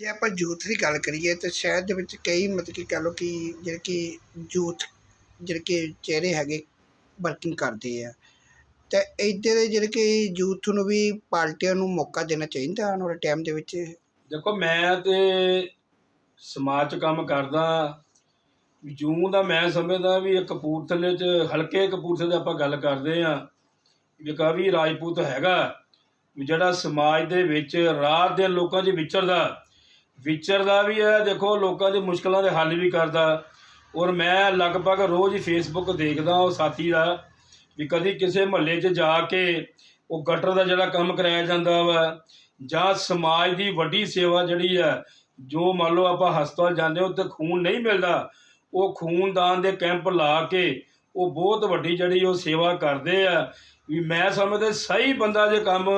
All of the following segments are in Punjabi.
ਜੇ ਆਪਾਂ ਯੂਥ ਦੀ ਗੱਲ ਕਰੀਏ ਤਾਂ ਸ਼ਹਿਰ ਦੇ ਵਿੱਚ ਕਈ ਮਤਲਬ ਕਿ ਕਹਿ ਲਓ ਕਿ ਜਿਹੜੇ ਕਿ ਯੂਥ ਜਿਹੜੇ ਕਿ ਚਿਹਰੇ ਹੈਗੇ ਵਰਕਿੰਗ ਕਰਦੇ ਆ। ਤੇ ਇੱਧਰ ਦੇ ਜਿਹੜੇ ਕਿ ਯੂਥ ਨੂੰ ਵੀ ਪਾਰਟੀਆਂ ਨੂੰ ਮੌਕਾ ਦੇਣਾ ਚਾਹੀਦਾ ਆਉਣ ਵਾਲੇ ਟਾਈਮ ਦੇ ਵਿੱਚ? ਦੇਖੋ, ਮੈਂ ਤੇ ਸਮਾਜ 'ਚ ਕੰਮ ਕਰਦਾ ਵੀ ਜੂੰ ਦਾ ਮੈਂ ਸਮਝਦਾ ਵੀ ਇਹ ਕਪੂਰਥਲੇ 'ਚ, ਹਲਕੇ ਕਪੂਰਥਲੇ ਦੀ ਆਪਾਂ ਗੱਲ ਕਰਦੇ ਆ, ਵੀ ਰਾਜਪੂਤ ਹੈਗਾ, ਵੀ ਜਿਹੜਾ ਸਮਾਜ ਦੇ ਵਿੱਚ ਰਾਤ ਦੇ ਲੋਕਾਂ 'ਚ ਵਿਚਰਦਾ ਵਿਚਰਦਾ ਵੀ ਹੈ, ਦੇਖੋ ਲੋਕਾਂ ਦੀ ਮੁਸ਼ਕਲਾਂ ਦੇ ਹੱਲ ਵੀ ਕਰਦਾ। ਔਰ ਮੈਂ ਲਗਭਗ ਰੋਜ਼ ਹੀ ਫੇਸਬੁੱਕ ਦੇਖਦਾ ਉਹ ਸਾਥੀ ਦਾ, ਵੀ ਕਦੀ ਕਿਸੇ ਮਹੱਲੇ 'ਚ ਜਾ ਕੇ ਉਹ ਗਟਰ ਦਾ ਜਿਹੜਾ ਕੰਮ ਕਰਾਇਆ ਜਾਂਦਾ ਵਾ, ਜਾਂ ਸਮਾਜ ਦੀ ਵੱਡੀ ਸੇਵਾ ਜਿਹੜੀ ਹੈ, ਜੋ ਮੰਨ ਲਓ ਆਪਾਂ ਹਸਪਤਾਲ ਜਾਂਦੇ ਹਾਂ, ਉੱਥੇ ਖੂਨ ਨਹੀਂ ਮਿਲਦਾ, ਉਹ ਖੂਨਦਾਨ ਦੇ ਕੈਂਪ ਲਾ ਕੇ ਉਹ ਬਹੁਤ ਵੱਡੀ ਜਿਹੜੀ ਉਹ ਸੇਵਾ ਕਰਦੇ ਆ। ਵੀ ਮੈਂ ਸਮਝਦਾ, ਸਹੀ ਬੰਦਾ ਜੇ ਕੰਮ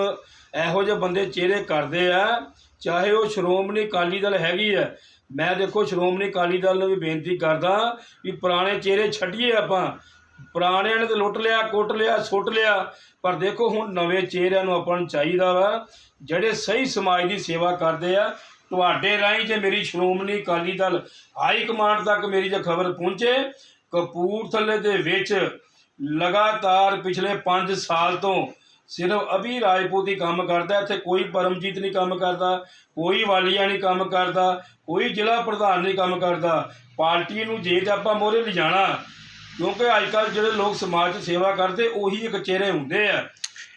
ਇਹੋ ਜਿਹੇ ਬੰਦੇ ਚਿਹਰੇ ਕਰਦੇ ਆ ਚਾਹੇ ਉਹ ਸ਼੍ਰੋਮਣੀ ਅਕਾਲੀ ਦਲ ਹੈਗੀ ਹੈ, ਮੈਂ ਦੇਖੋ ਸ਼੍ਰੋਮਣੀ ਅਕਾਲੀ ਦਲ ਨੂੰ ਵੀ ਬੇਨਤੀ ਕਰਦਾ ਵੀ ਪੁਰਾਣੇ ਚਿਹਰੇ ਛੱਡੀਏ ਆਪਾਂ। ਪੁਰਾਣਿਆਂ ਨੇ ਤਾਂ ਲੁੱਟ ਲਿਆ, ਕੁੱਟ ਲਿਆ, ਸੁੱਟ ਲਿਆ, ਪਰ ਦੇਖੋ ਹੁਣ ਨਵੇਂ ਚਿਹਰਿਆਂ ਨੂੰ ਆਪਾਂ ਨੂੰ ਚਾਹੀਦਾ ਵਾ, ਜਿਹੜੇ ਸਹੀ ਸਮਾਜ ਦੀ ਸੇਵਾ ਕਰਦੇ ਆ, ਤੁਹਾਡੇ ਰਾਹੀਂ ਜੇ ਮੇਰੀ ਸ਼੍ਰੋਮਣੀ ਅਕਾਲੀ ਦਲ ਹਾਈ ਕਮਾਂਡ ਤੱਕ ਮੇਰੀ ਜੇ ਖਬਰ ਪਹੁੰਚੇ, ਕਪੂਰਥਲੇ ਦੇ ਵਿੱਚ ਲਗਾਤਾਰ ਪਿਛਲੇ 5 ਸਾਲ ਤੋਂ ਸਿਰਫ ਅਭੀ ਰਾਜਪੂਤ ਹੀ ਕੰਮ ਕਰਦਾ, ਇੱਥੇ ਕੋਈ ਪਰਮਜੀਤ ਨਹੀਂ ਕੰਮ ਕਰਦਾ, ਕੋਈ ਵਾਲੀਆ ਨਹੀਂ ਕੰਮ ਕਰਦਾ, ਕੋਈ ਜ਼ਿਲ੍ਹਾ ਪ੍ਰਧਾਨ ਨਹੀਂ ਕੰਮ ਕਰਦਾ। ਪਾਰਟੀ ਨੂੰ ਜੇ ਤਾਂ ਆਪਾਂ ਮੋਰੇ ਲਿਜਾਣਾ, ਕਿਉਂਕਿ ਅੱਜ ਕੱਲ੍ਹ ਜਿਹੜੇ ਲੋਕ ਸਮਾਜ 'ਚ ਸੇਵਾ ਕਰਦੇ, ਉਹੀ ਇੱਕ ਚਿਹਰੇ ਹੁੰਦੇ ਆ।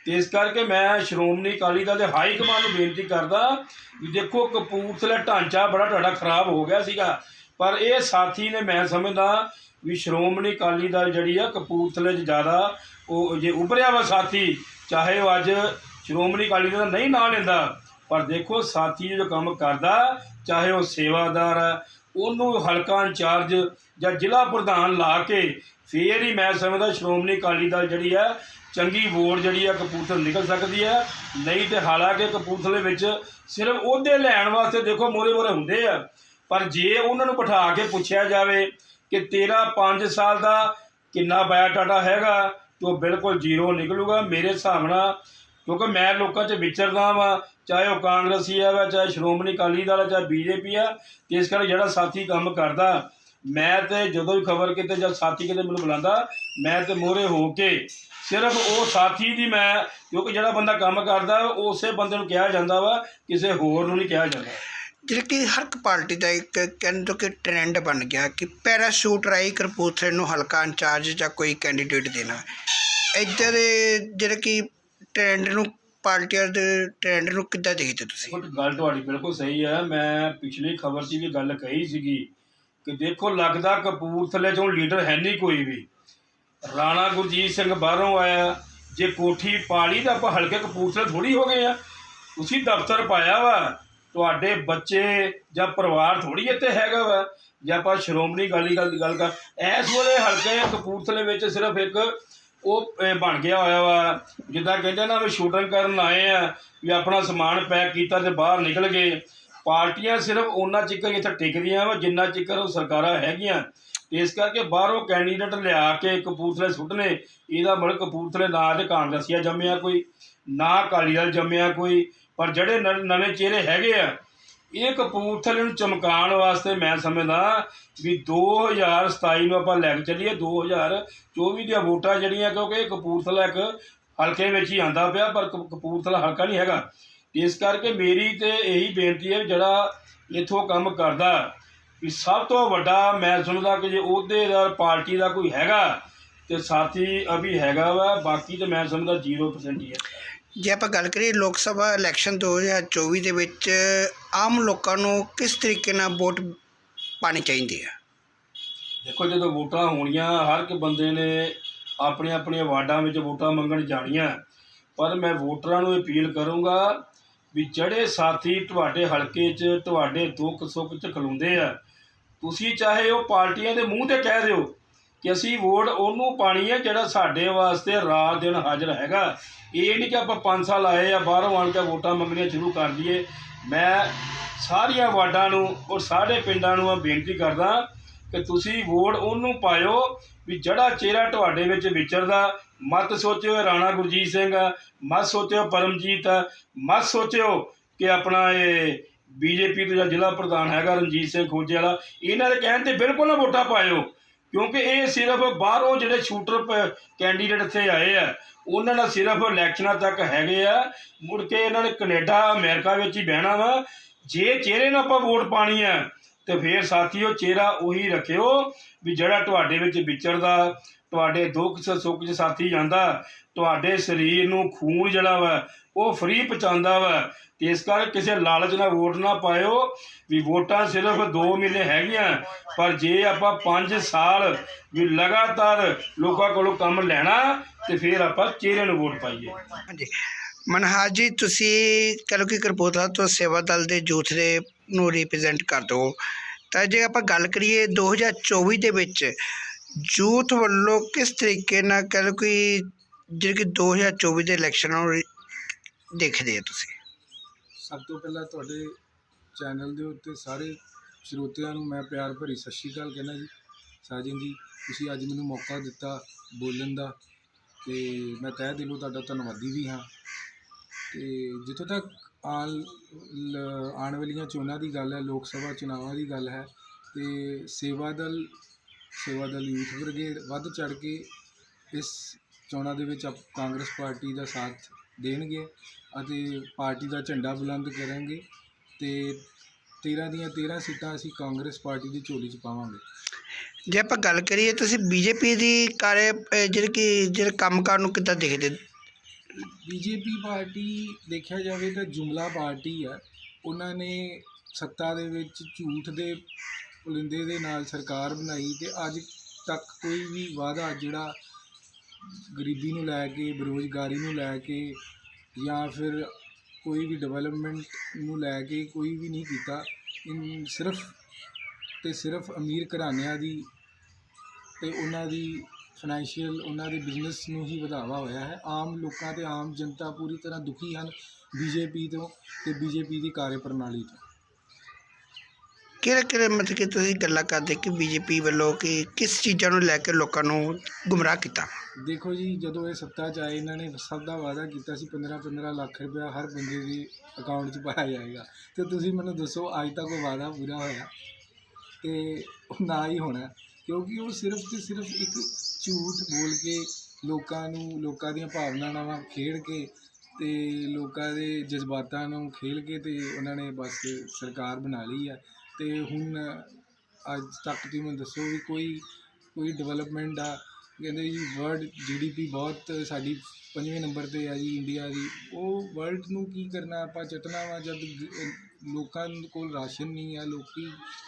ਤੇ ਇਸ ਕਰਕੇ ਮੈਂ ਸ਼੍ਰੋਮਣੀ ਅਕਾਲੀ ਦਲ ਦੇ ਹਾਈ ਕਮਾਂਡ ਨੂੰ ਬੇਨਤੀ ਕਰਦਾ ਵੀ ਦੇਖੋ, ਕਪੂਰਥਲਾ ਢਾਂਚਾ ਬੜਾ ਤੁਹਾਡਾ ਖਰਾਬ ਹੋ ਗਿਆ ਸੀਗਾ। ਪਰ ਇਹ ਸਾਥੀ ਨੇ ਮੈਂ ਸਮਝਦਾ ਵੀ ਸ਼੍ਰੋਮਣੀ ਅਕਾਲੀ ਦਲ ਜਿਹੜੀ ਆ, ਕਪੂਰਥਲੇ 'ਚ ਜ਼ਿਆਦਾ, ਉਹ ਜੇ ਉਭਰਿਆ ਵਾ ਸਾਥੀ ਚਾਹੇ ਉਹ ਅੱਜ ਸ਼੍ਰੋਮਣੀ ਅਕਾਲੀ ਦਲ ਦਾ ਨਹੀਂ ਨਾਂ ਲੈਂਦਾ, ਪਰ ਦੇਖੋ ਸਾਥੀ ਜੋ ਕੰਮ ਕਰਦਾ, ਚਾਹੇ ਉਹ ਸੇਵਾਦਾਰ ਆ, ਉਹਨੂੰ ਹਲਕਾ ਇੰਚਾਰਜ ਜਾਂ ਜ਼ਿਲ੍ਹਾ ਪ੍ਰਧਾਨ ਲਾ ਕੇ ਫੇਰ ਹੀ ਮੈਂ ਸਮਝਦਾ ਸ਼੍ਰੋਮਣੀ ਅਕਾਲੀ ਦਲ ਜਿਹੜੀ ਆ, ਚੰਗੀ ਵੋਟ ਜਿਹੜੀ ਆ ਕਪੂਰਥਲੇ ਨਿਕਲ ਸਕਦੀ ਹੈ ਨਹੀਂ ਤੇ ਹਾਲਾਂਕਿ ਕਪੂਰਥਲੇ ਵਿੱਚ ਸਿਰਫ ਉਹਦੇ ਲੈਣ ਵਾਸਤੇ ਦੇਖੋ ਮੋਰੇ ਮੋਰੇ ਹੁੰਦੇ ਆ। ਪਰ ਜੇ ਉਹਨਾਂ ਨੂੰ ਬਿਠਾ ਕੇ ਪੁੱਛਿਆ ਜਾਵੇ ਕਿ ਤੇਰਾ 5 ਸਾਲ ਦਾ ਕਿੰਨਾ ਬਾਇਓਡਾਟਾ ਹੈਗਾ ਉਹ ਬਿਲਕੁਲ ਜ਼ੀਰੋ ਨਿਕਲੂਗਾ। ਮੇਰੇ ਹਿਸਾਬ ਨਾਲ, ਕਿਉਂਕਿ ਮੈਂ ਲੋਕਾਂ 'ਚ ਵਿਚਰਦਾ ਵਾਂ, ਚਾਹੇ ਉਹ ਕਾਂਗਰਸੀ ਆ ਵਾ, ਚਾਹੇ ਸ਼੍ਰੋਮਣੀ ਅਕਾਲੀ ਦਲ ਆ, ਚਾਹੇ ਬੀਜੇਪੀ ਆ, ਤੇ ਇਸ ਕਰਕੇ ਜਿਹੜਾ ਸਾਥੀ ਕੰਮ ਕਰਦਾ, ਮੈਂ ਤੇ ਜਦੋਂ ਵੀ ਖਬਰ ਕਿਤੇ ਜਾਂ ਸਾਥੀ ਕਿਤੇ ਮੈਨੂੰ ਬੁਲਾਉਂਦਾ, ਮੈਂ ਤੇ ਮੋਹਰੇ ਹੋ ਕੇ ਸਿਰਫ ਉਹ ਸਾਥੀ ਦੀ ਮੈਂ, ਕਿਉਂਕਿ ਜਿਹੜਾ ਬੰਦਾ ਕੰਮ ਕਰਦਾ ਉਸੇ ਬੰਦੇ ਨੂੰ ਕਿਹਾ ਜਾਂਦਾ ਵਾ, ਕਿਸੇ ਹੋਰ ਨੂੰ ਨਹੀਂ ਕਿਹਾ ਜਾਂਦਾ। ਜਿਹੜੇ ਕਿ ਹਰ ਇੱਕ ਪਾਰਟੀ ਦਾ ਇੱਕ ਕਹਿੰਦੇ ਕਿ ਟਰੈਂਡ ਬਣ ਗਿਆ ਕਿ ਪੈਰਾਸ਼ੂਟ ਰਾਈ ਕਪੂਰਥਲੇ ਨੂੰ ਹਲਕਾ ਇੰਚਾਰਜ ਜਾਂ ਕੋਈ ਕੈਂਡੀਡੇਟ ਦੇਣਾ। ਇੱਧਰ ਦੇ ਜਿਹੜੇ ਕਿ ਟਰੈਂਡ ਨੂੰ ਪਾਰਟੀਆਂ ਦੇ ਟ੍ਰੈਂਡ ਨੂੰ ਕਿੱਦਾਂ ਦੇਖਦੇ ਤੁਸੀਂ? ਗੱਲ ਤੁਹਾਡੀ ਬਿਲਕੁਲ ਸਹੀ ਹੈ। ਮੈਂ ਪਿਛਲੀ ਖਬਰ 'ਚ ਵੀ ਗੱਲ ਕਹੀ ਸੀਗੀ ਕਿ ਦੇਖੋ, ਲੱਗਦਾ ਕਪੂਰਥਲੇ 'ਚੋਂ ਲੀਡਰ ਹੈ ਨਹੀਂ ਕੋਈ ਵੀ। ਰਾਣਾ ਗੁਰਜੀਤ ਸਿੰਘ ਬਾਹਰੋਂ ਆਇਆ। ਜੇ ਕੋਠੀ ਪਾਲੀ ਤਾਂ ਆਪਾਂ ਹਲਕੇ ਕਪੂਰਥਲੇ ਥੋੜੀ ਹੋ ਗਏ ਆ। ਤੁਸੀਂ ਦਫ਼ਤਰ ਪਾਇਆ ਵਾ। ਤੁਹਾਡੇ ਬੱਚੇ ਜਾਂ ਪਰਿਵਾਰ ਥੋੜੀ ਇੱਥੇ ਹੈਗਾ ਵਾ। ਜੇ ਆਪਾਂ ਸ਼੍ਰੋਮਣੀ ਅਕਾਲੀ ਦਲ ਦੀ ਗੱਲ ਕਰ, ਇਸ ਵੇਲੇ ਹਲਕੇ ਕਪੂਰਥਲੇ ਵਿੱਚ ਸਿਰਫ ਇੱਕ ਉਹ ਬਣ ਗਿਆ ਹੋਇਆ ਵਾ, ਜਿੱਦਾਂ ਕਹਿੰਦੇ ਨਾ ਵੀ ਸ਼ੂਟਿੰਗ ਕਰਨ ਆਏ ਆ, ਵੀ ਆਪਣਾ ਸਮਾਨ ਪੈਕ ਕੀਤਾ ਤੇ ਬਾਹਰ ਨਿਕਲ ਗਏ। ਪਾਰਟੀਆਂ ਸਿਰਫ ਉਹਨਾਂ ਚਿਕਰ ਇੱਥੇ ਟਿਕਦੀਆਂ ਵਾ, ਜਿੰਨਾ ਚਿਕਰ ਉਹ ਸਰਕਾਰਾਂ ਹੈਗੀਆਂ। ਇਸ ਕਰਕੇ ਬਾਹਰੋਂ ਕੈਂਡੀਡੇਟ ਲਿਆ ਕੇ ਕਪੂਰਥਲੇ ਸੁੱਟਨੇ, ਇਹਦਾ ਮਤਲਬ ਕਪੂਰਥਲੇ ਨਾ ਤੇ ਕਾਂਗਰਸੀਆ ਜੰਮਿਆ ਕੋਈ, ਨਾ ਅਕਾਲੀ ਦਲ ਜੰਮਿਆ ਕੋਈ। ਪਰ ਜਿਹੜੇ ਨ- ਨਵੇਂ ਚਿਹਰੇ ਹੈਗੇ ਆ, ਇਹ ਕਪੂਰਥਲੇ ਨੂੰ ਚਮਕਾਉਣ ਵਾਸਤੇ ਮੈਂ ਸਮਝਦਾ ਵੀ 2027 ਨੂੰ ਆਪਾਂ ਲੈ ਕੇ ਚੱਲੀਏ 2024 ਦੀਆਂ ਵੋਟਾਂ ਜਿਹੜੀਆਂ, ਕਿਉਂਕਿ ਇਹ ਕਪੂਰਥਲਾ ਇੱਕ ਹਲਕੇ ਵਿੱਚ ਹੀ ਆਂਦਾ ਪਿਆ, ਪਰ ਕ- ਕਪੂਰਥਲਾ ਹਲਕਾ ਨਹੀਂ ਹੈਗਾ। ਇਸ ਕਰਕੇ ਮੇਰੀ ਤੇ ਇਹੀ ਬੇਨਤੀ ਹੈ ਵੀ ਜਿਹੜਾ ਇਥੋਂ ਕੰਮ ਕਰਦਾ, ਵੀ ਸਭ ਤੋਂ ਵੱਡਾ ਮੈਂ ਸਮਝਦਾ ਕਿ ਜੇ ਅਹੁਦੇਦਾਰ ਪਾਰਟੀ ਦਾ ਕੋਈ ਹੈਗਾ, ਤੇ ਸਾਥੀ ਅਭੀ ਹੈਗਾ ਵਾ, ਬਾਕੀ ਤੇ ਮੈਂ ਸਮਝਦਾ 0% ਹੀ ਹੈ। ਜੇ ਆਪਾਂ ਗੱਲ ਕਰੀਏ ਲੋਕ ਸਭਾ ਇਲੈਕਸ਼ਨ 2024 ਦੇ ਵਿੱਚ ਆਮ ਲੋਕਾਂ ਨੂੰ ਕਿਸ ਤਰੀਕੇ ਨਾਲ ਵੋਟ ਪਾਣੀ ਚਾਹੀਦੀ ਹੈ? ਦੇਖੋ, ਜਦੋਂ ਵੋਟਾਂ ਹੋਣੀਆਂ, ਹਰ ਇੱਕ ਬੰਦੇ ਨੇ ਆਪਣੀਆਂ ਆਪਣੀਆਂ ਵਾਰਡਾਂ ਵਿੱਚ ਵੋਟਾਂ ਮੰਗਣ ਜਾਣੀਆਂ। ਪਰ ਮੈਂ ਵੋਟਰਾਂ ਨੂੰ ਅਪੀਲ ਕਰੂੰਗਾ ਵੀ ਜਿਹੜੇ ਸਾਥੀ ਤੁਹਾਡੇ ਹਲਕੇ 'ਚ, ਤੁਹਾਡੇ ਦੁੱਖ ਸੁੱਖ 'ਚ ਖਲੋਂਦੇ ਆ, ਤੁਸੀਂ ਚਾਹੇ ਉਹ ਪਾਰਟੀਆਂ ਦੇ ਮੂੰਹ ਤੇ ਕਹਿ ਦਿਓ ਕਿ ਅਸੀਂ ਵੋਟ ਉਹਨੂੰ ਪਾਣੀ ਹੈ ਜਿਹੜਾ ਸਾਡੇ ਵਾਸਤੇ ਰਾਤ ਦਿਨ ਹਾਜ਼ਰ ਹੈਗਾ। ਇਹ ਨਹੀਂ ਕਿ ਆਪਾਂ 5 ਸਾਲ ਆਏ ਆ ਬਾਹਰੋਂ ਆਣ ਕੇ ਵੋਟਾਂ ਮੰਗਣੀਆਂ ਸ਼ੁਰੂ ਕਰ ਦਈਏ। ਮੈਂ ਸਾਰੀਆਂ ਵਾਰਡਾਂ ਨੂੰ ਔਰ ਸਾਰੇ ਪਿੰਡਾਂ ਨੂੰ ਮੈਂ ਬੇਨਤੀ ਕਰਦਾ ਕਿ ਤੁਸੀਂ ਵੋਟ ਉਹਨੂੰ ਪਾਇਓ ਵੀ ਜਿਹੜਾ ਚਿਹਰਾ ਤੁਹਾਡੇ ਵਿੱਚ ਵਿਚਰਦਾ। ਮਤ ਸੋਚਿਓ ਰਾਣਾ ਗੁਰਜੀਤ ਸਿੰਘ ਆ, ਮਤ ਸੋਚਿਓ ਪਰਮਜੀਤ ਆ, ਮਤ ਸੋਚਿਓ ਕਿ ਆਪਣਾ ਇਹ ਬੀਜੇਪੀ ਤੋਂ ਜਾਂ ਜ਼ਿਲ੍ਹਾ ਪ੍ਰਧਾਨ ਹੈਗਾ ਰਣਜੀਤ ਸਿੰਘ ਖੋਜੇ ਵਾਲਾ। ਇਹਨਾਂ ਦੇ ਕਹਿਣ ਤੇ ਬਿਲਕੁਲ ਨਾ ਵੋਟਾਂ ਪਾਇਓ। ਕਿਉਂਕਿ ਇਹ ਸਿਰਫ ਬਾਹਰੋਂ ਜਿਹੜੇ ਸ਼ੂਟਰ ਕੈਂਡੀਡੇਟ ਇੱਥੇ ਆਏ ਆ, ਉਹਨਾਂ ਨਾਲ ਸਿਰਫ ਇਲੈਕਸ਼ਨਾਂ ਤੱਕ ਹੈਗੇ ਆ। ਮੁੜ ਕੇ ਇਹਨਾਂ ਨੇ ਕੈਨੇਡਾ, ਅਮਰੀਕਾ ਵਿੱਚ ਹੀ ਬਹਿਣਾ ਵਾ। ਜੇ ਚਿਹਰੇ ਨੂੰ ਆਪਾਂ ਵੋਟ ਪਾਣੀ ਆ, ਤੇ ਫੇਰ ਸਾਥੀਓ ਚਿਹਰਾ ਉਹੀ ਰੱਖਿਓ ਵੀ ਜਿਹੜਾ ਤੁਹਾਡੇ ਵਿੱਚ ਵਿਚਰਦਾ ਤੁਹਾਡੇ ਦੁੱਖ ਸ- ਸੁੱਖ 'ਚ ਸਾਥੀ ਜਾਂਦਾ। ਤੁਹਾਡੇ ਸਰੀਰ ਨੂੰ ਖੂਨ ਜਿਹੜਾ ਵਾ, ਉਹ ਫ੍ਰੀ ਪਹੁੰਚਾਉਂਦਾ ਵਾ। ਤੇ ਇਸ ਕਰਕੇ ਕਿਸੇ ਲਾਲਚ ਨਾਲ ਵੋਟ ਨਾ ਪਾਇਓ। ਵੀ ਵੋਟਾਂ ਸਿਰਫ 2 ਮਹੀਨੇ ਹੈਗੀਆਂ, ਪਰ ਜੇ ਆਪਾਂ 5 ਸਾਲ ਵੀ ਲਗਾਤਾਰ ਲੋਕਾਂ ਕੋਲੋਂ ਕੰਮ ਲੈਣਾ, ਤੇ ਫਿਰ ਆਪਾਂ ਚਿਹਰੇ ਨੂੰ ਵੋਟ ਪਾਈਏ। ਹਾਂਜੀ। ਮਨਹਾਜ ਜੀ, ਤੁਸੀਂ ਕਹੋ ਕਿ ਕਰਪੋਤਾ ਤੋਂ ਸੇਵਾ ਦਲ ਦੇ ਯੂਥ ਦੇ ਨੂੰ ਰਿਪਰੈਜ਼ੈਂਟ ਕਰਦੇ ਹੋ ਤਾਂ ਜੇ ਆਪਾਂ ਗੱਲ ਕਰੀਏ 2024 ਦੇ ਵਿੱਚ ਯੂਥ ਵੱਲੋਂ ਕਿਸ ਤਰੀਕੇ ਨਾਲ ਕਹਿ ਲਓ ਕਿ ਜਿਹੜੇ ਕਿ 2024 ਦੇ ਇਲੈਕਸ਼ਨ ਨੂੰ ਰੀ- ਦੇਖਦੇ ਹੋ ਤੁਸੀਂ? ਸਭ ਤੋਂ ਪਹਿਲਾਂ ਤੁਹਾਡੇ ਚੈਨਲ ਦੇ ਉੱਤੇ ਸਾਰੇ ਸਰੋਤਿਆਂ ਨੂੰ ਮੈਂ ਪਿਆਰ ਭਰੀ ਸਤਿ ਸ਼੍ਰੀ ਅਕਾਲ ਕਹਿੰਦਾ ਜੀ, ਸਾਜਨ ਜੀ, ਤੁਸੀਂ ਅੱਜ ਮੈਨੂੰ ਮੌਕਾ ਦਿੱਤਾ ਬੋਲਣ ਦਾ ਤੇ ਮੈਂ ਤਹਿ ਦਿਲੋਂ ਤੁਹਾਡਾ ਧੰਨਵਾਦੀ ਵੀ ਹਾਂ। ਤੇ ਜਿੱਥੋਂ ਤੱਕ ਆਉਣ ਆਉਣ ਵਾਲੀਆਂ ਚੋਣਾਂ ਦੀ ਗੱਲ ਹੈ, ਲੋਕ ਸਭਾ ਚੁਣਾਵਾਂ ਦੀ ਗੱਲ ਹੈ, ਤੇ ਸੇਵਾ ਦਲ ਸੇਵਾ ਦਲ ਯੂਥ ਬ੍ਰਿਗੇਡ ਵੱਧ ਚੜ ਕੇ ਇਸ ਚੋਣਾਂ ਦੇ ਵਿੱਚ ਆਪ- ਕਾਂਗਰਸ ਪਾਰਟੀ ਦਾ ਸਾਥ ਦੇਣਗੇ ਅਤੇ ਪਾਰਟੀ ਦਾ ਝੰਡਾ ਬੁਲੰਦ ਕਰਾਂਗੇ ਤੇ 13 ਦੀਆਂ 13 ਸੀਟਾਂ ਅਸੀਂ ਕਾਂਗਰਸ ਪਾਰਟੀ ਦੀ ਝੋਲੀ 'ਚ ਪਾਵਾਂਗੇ। ਜੇ ਆਪਾਂ ਗੱਲ ਕਰੀਏ ਤੁਸੀਂ ਬੀਜੇਪੀ ਦੀ ਕਾਰੇ ਜਿਹੜੇ ਕਿ ਜਿਹੜੇ ਕੰਮਕਾਰ ਨੂੰ ਕਿੱਦਾਂ ਦੇਖਦੇ? ਬੀਜੇਪੀ ਪਾਰਟੀ ਦੇਖਿਆ ਜਾਵੇ ਤਾਂ ਜੁਮਲਾ ਪਾਰਟੀ ਹੈ ਉਹਨਾਂ ਨੇ ਸੱਤਾ ਦੇ ਵਿੱਚ ਝੂਠ ਦੇ ਪੁਲਿੰਦੇ ਦੇ ਨਾਲ ਸਰਕਾਰ ਬਣਾਈ ਤੇ ਅੱਜ ਤੱਕ ਕੋਈ ਵੀ ਵਾਅਦਾ ਜਿਹੜਾ ਗਰੀਬੀ ਨੂੰ ਲੈ ਕੇ, ਬੇਰੁਜ਼ਗਾਰੀ ਨੂੰ ਲੈ ਕੇ ਜਾਂ ਫਿਰ ਕੋਈ ਵੀ ਡਿਵੈਲਪਮੈਂਟ ਨੂੰ ਲੈ ਕੇ ਕੋਈ ਵੀ ਨਹੀਂ ਕੀਤਾ, ਇਨ ਸਿਰਫ ਤੇ ਸਿਰਫ ਅਮੀਰ ਘਰਾਣਿਆਂ ਦੀ ਤੇ ਉਹਨਾਂ ਦੀ ਫਾਈਨੈਂਸ਼ੀਅਲ ਉਹਨਾਂ ਦੇ ਬਿਜ਼ਨਸ ਨੂੰ ਹੀ ਵਧਾਵਾ ਹੋਇਆ ਹੈ। ਆਮ ਲੋਕਾਂ ਤੇ ਆਮ ਜਨਤਾ ਪੂਰੀ ਤਰ੍ਹਾਂ ਦੁਖੀ ਹਨ, ਬੀਜੇਪੀ ਤੋਂ ਤੇ ਬੀਜੇਪੀ ਦੀ ਕਾਰਜਪ੍ਰਣਾਲੀ ਤੋਂ। ਕਿਹੜੇ ਕਿਹੜੇ ਮਤਲਬ ਕਿ ਤੁਸੀਂ ਗੱਲਾਂ ਕਰਦੇ ਕਿ ਬੀਜੇਪੀ ਵੱਲੋਂ ਕਿ ਕਿਸ ਚੀਜ਼ਾਂ ਨੂੰ ਲੈ ਕੇ ਲੋਕਾਂ ਨੂੰ ਗੁੰਮਰਾਹ ਕੀਤਾ? ਦੇਖੋ ਜੀ, ਜਦੋਂ ਇਹ ਸੱਤਾ 'ਚ ਆਏ, ਇਹਨਾਂ ਨੇ ਸਭ ਦਾ ਵਾਅਦਾ ਕੀਤਾ ਸੀ 15 15 ਲੱਖ ਰੁਪਇਆ ਹਰ ਬੰਦੇ ਦੇ ਅਕਾਊਂਟ 'ਚ ਪਾਇਆ ਜਾਏਗਾ। ਤੇ ਤੁਸੀਂ ਮੈਨੂੰ ਦੱਸੋ, ਅੱਜ ਤੱਕ ਉਹ ਵਾਅਦਾ ਪੂਰਾ ਹੋਇਆ? ਤੇ ਨਾ ਹੀ ਹੋਣਾ, ਕਿਉਂਕਿ ਉਹ ਸਿਰਫ ਤੇ ਸਿਰਫ ਇੱਕ ਝੂਠ ਬੋਲ ਕੇ ਲੋਕਾਂ ਨੂੰ, ਲੋਕਾਂ ਦੀਆਂ ਭਾਵਨਾਵਾਂ ਖੇਡ ਕੇ ਤੇ ਲੋਕਾਂ ਦੇ ਜਜ਼ਬਾਤਾਂ ਨੂੰ ਖੇਲ ਕੇ ਤੇ ਉਹਨਾਂ ਨੇ ਬਸ ਸਰਕਾਰ ਬਣਾ ਲਈ ਹੈ ਤੇ ਹੁਣ ਅੱਜ ਤੱਕ ਤੁਸੀਂ ਮੈਨੂੰ ਦੱਸੋ ਵੀ ਕੋਈ ਕੋਈ ਡਿਵੈਲਪਮੈਂਟ ਆ ਕਹਿੰਦੇ ਜੀ ਵਰਲਡ ਜੀਡੀਪੀ ਬਹੁਤ ਸਾਡੀ ਪੰਜਵੇਂ ਨੰਬਰ ਤੇ ਆ ਜੀ ਇੰਡੀਆ ਦੀ। ਉਹ ਵਰਲਡ ਨੂੰ ਕੀ ਕਰਨਾ ਆਪਾਂ ਚਟਣਾ ਵਾ ਜਦ ਲੋਕਾਂ ਕੋਲ ਰਾਸ਼ਨ ਨਹੀਂ ਆ ਲੋਕੀ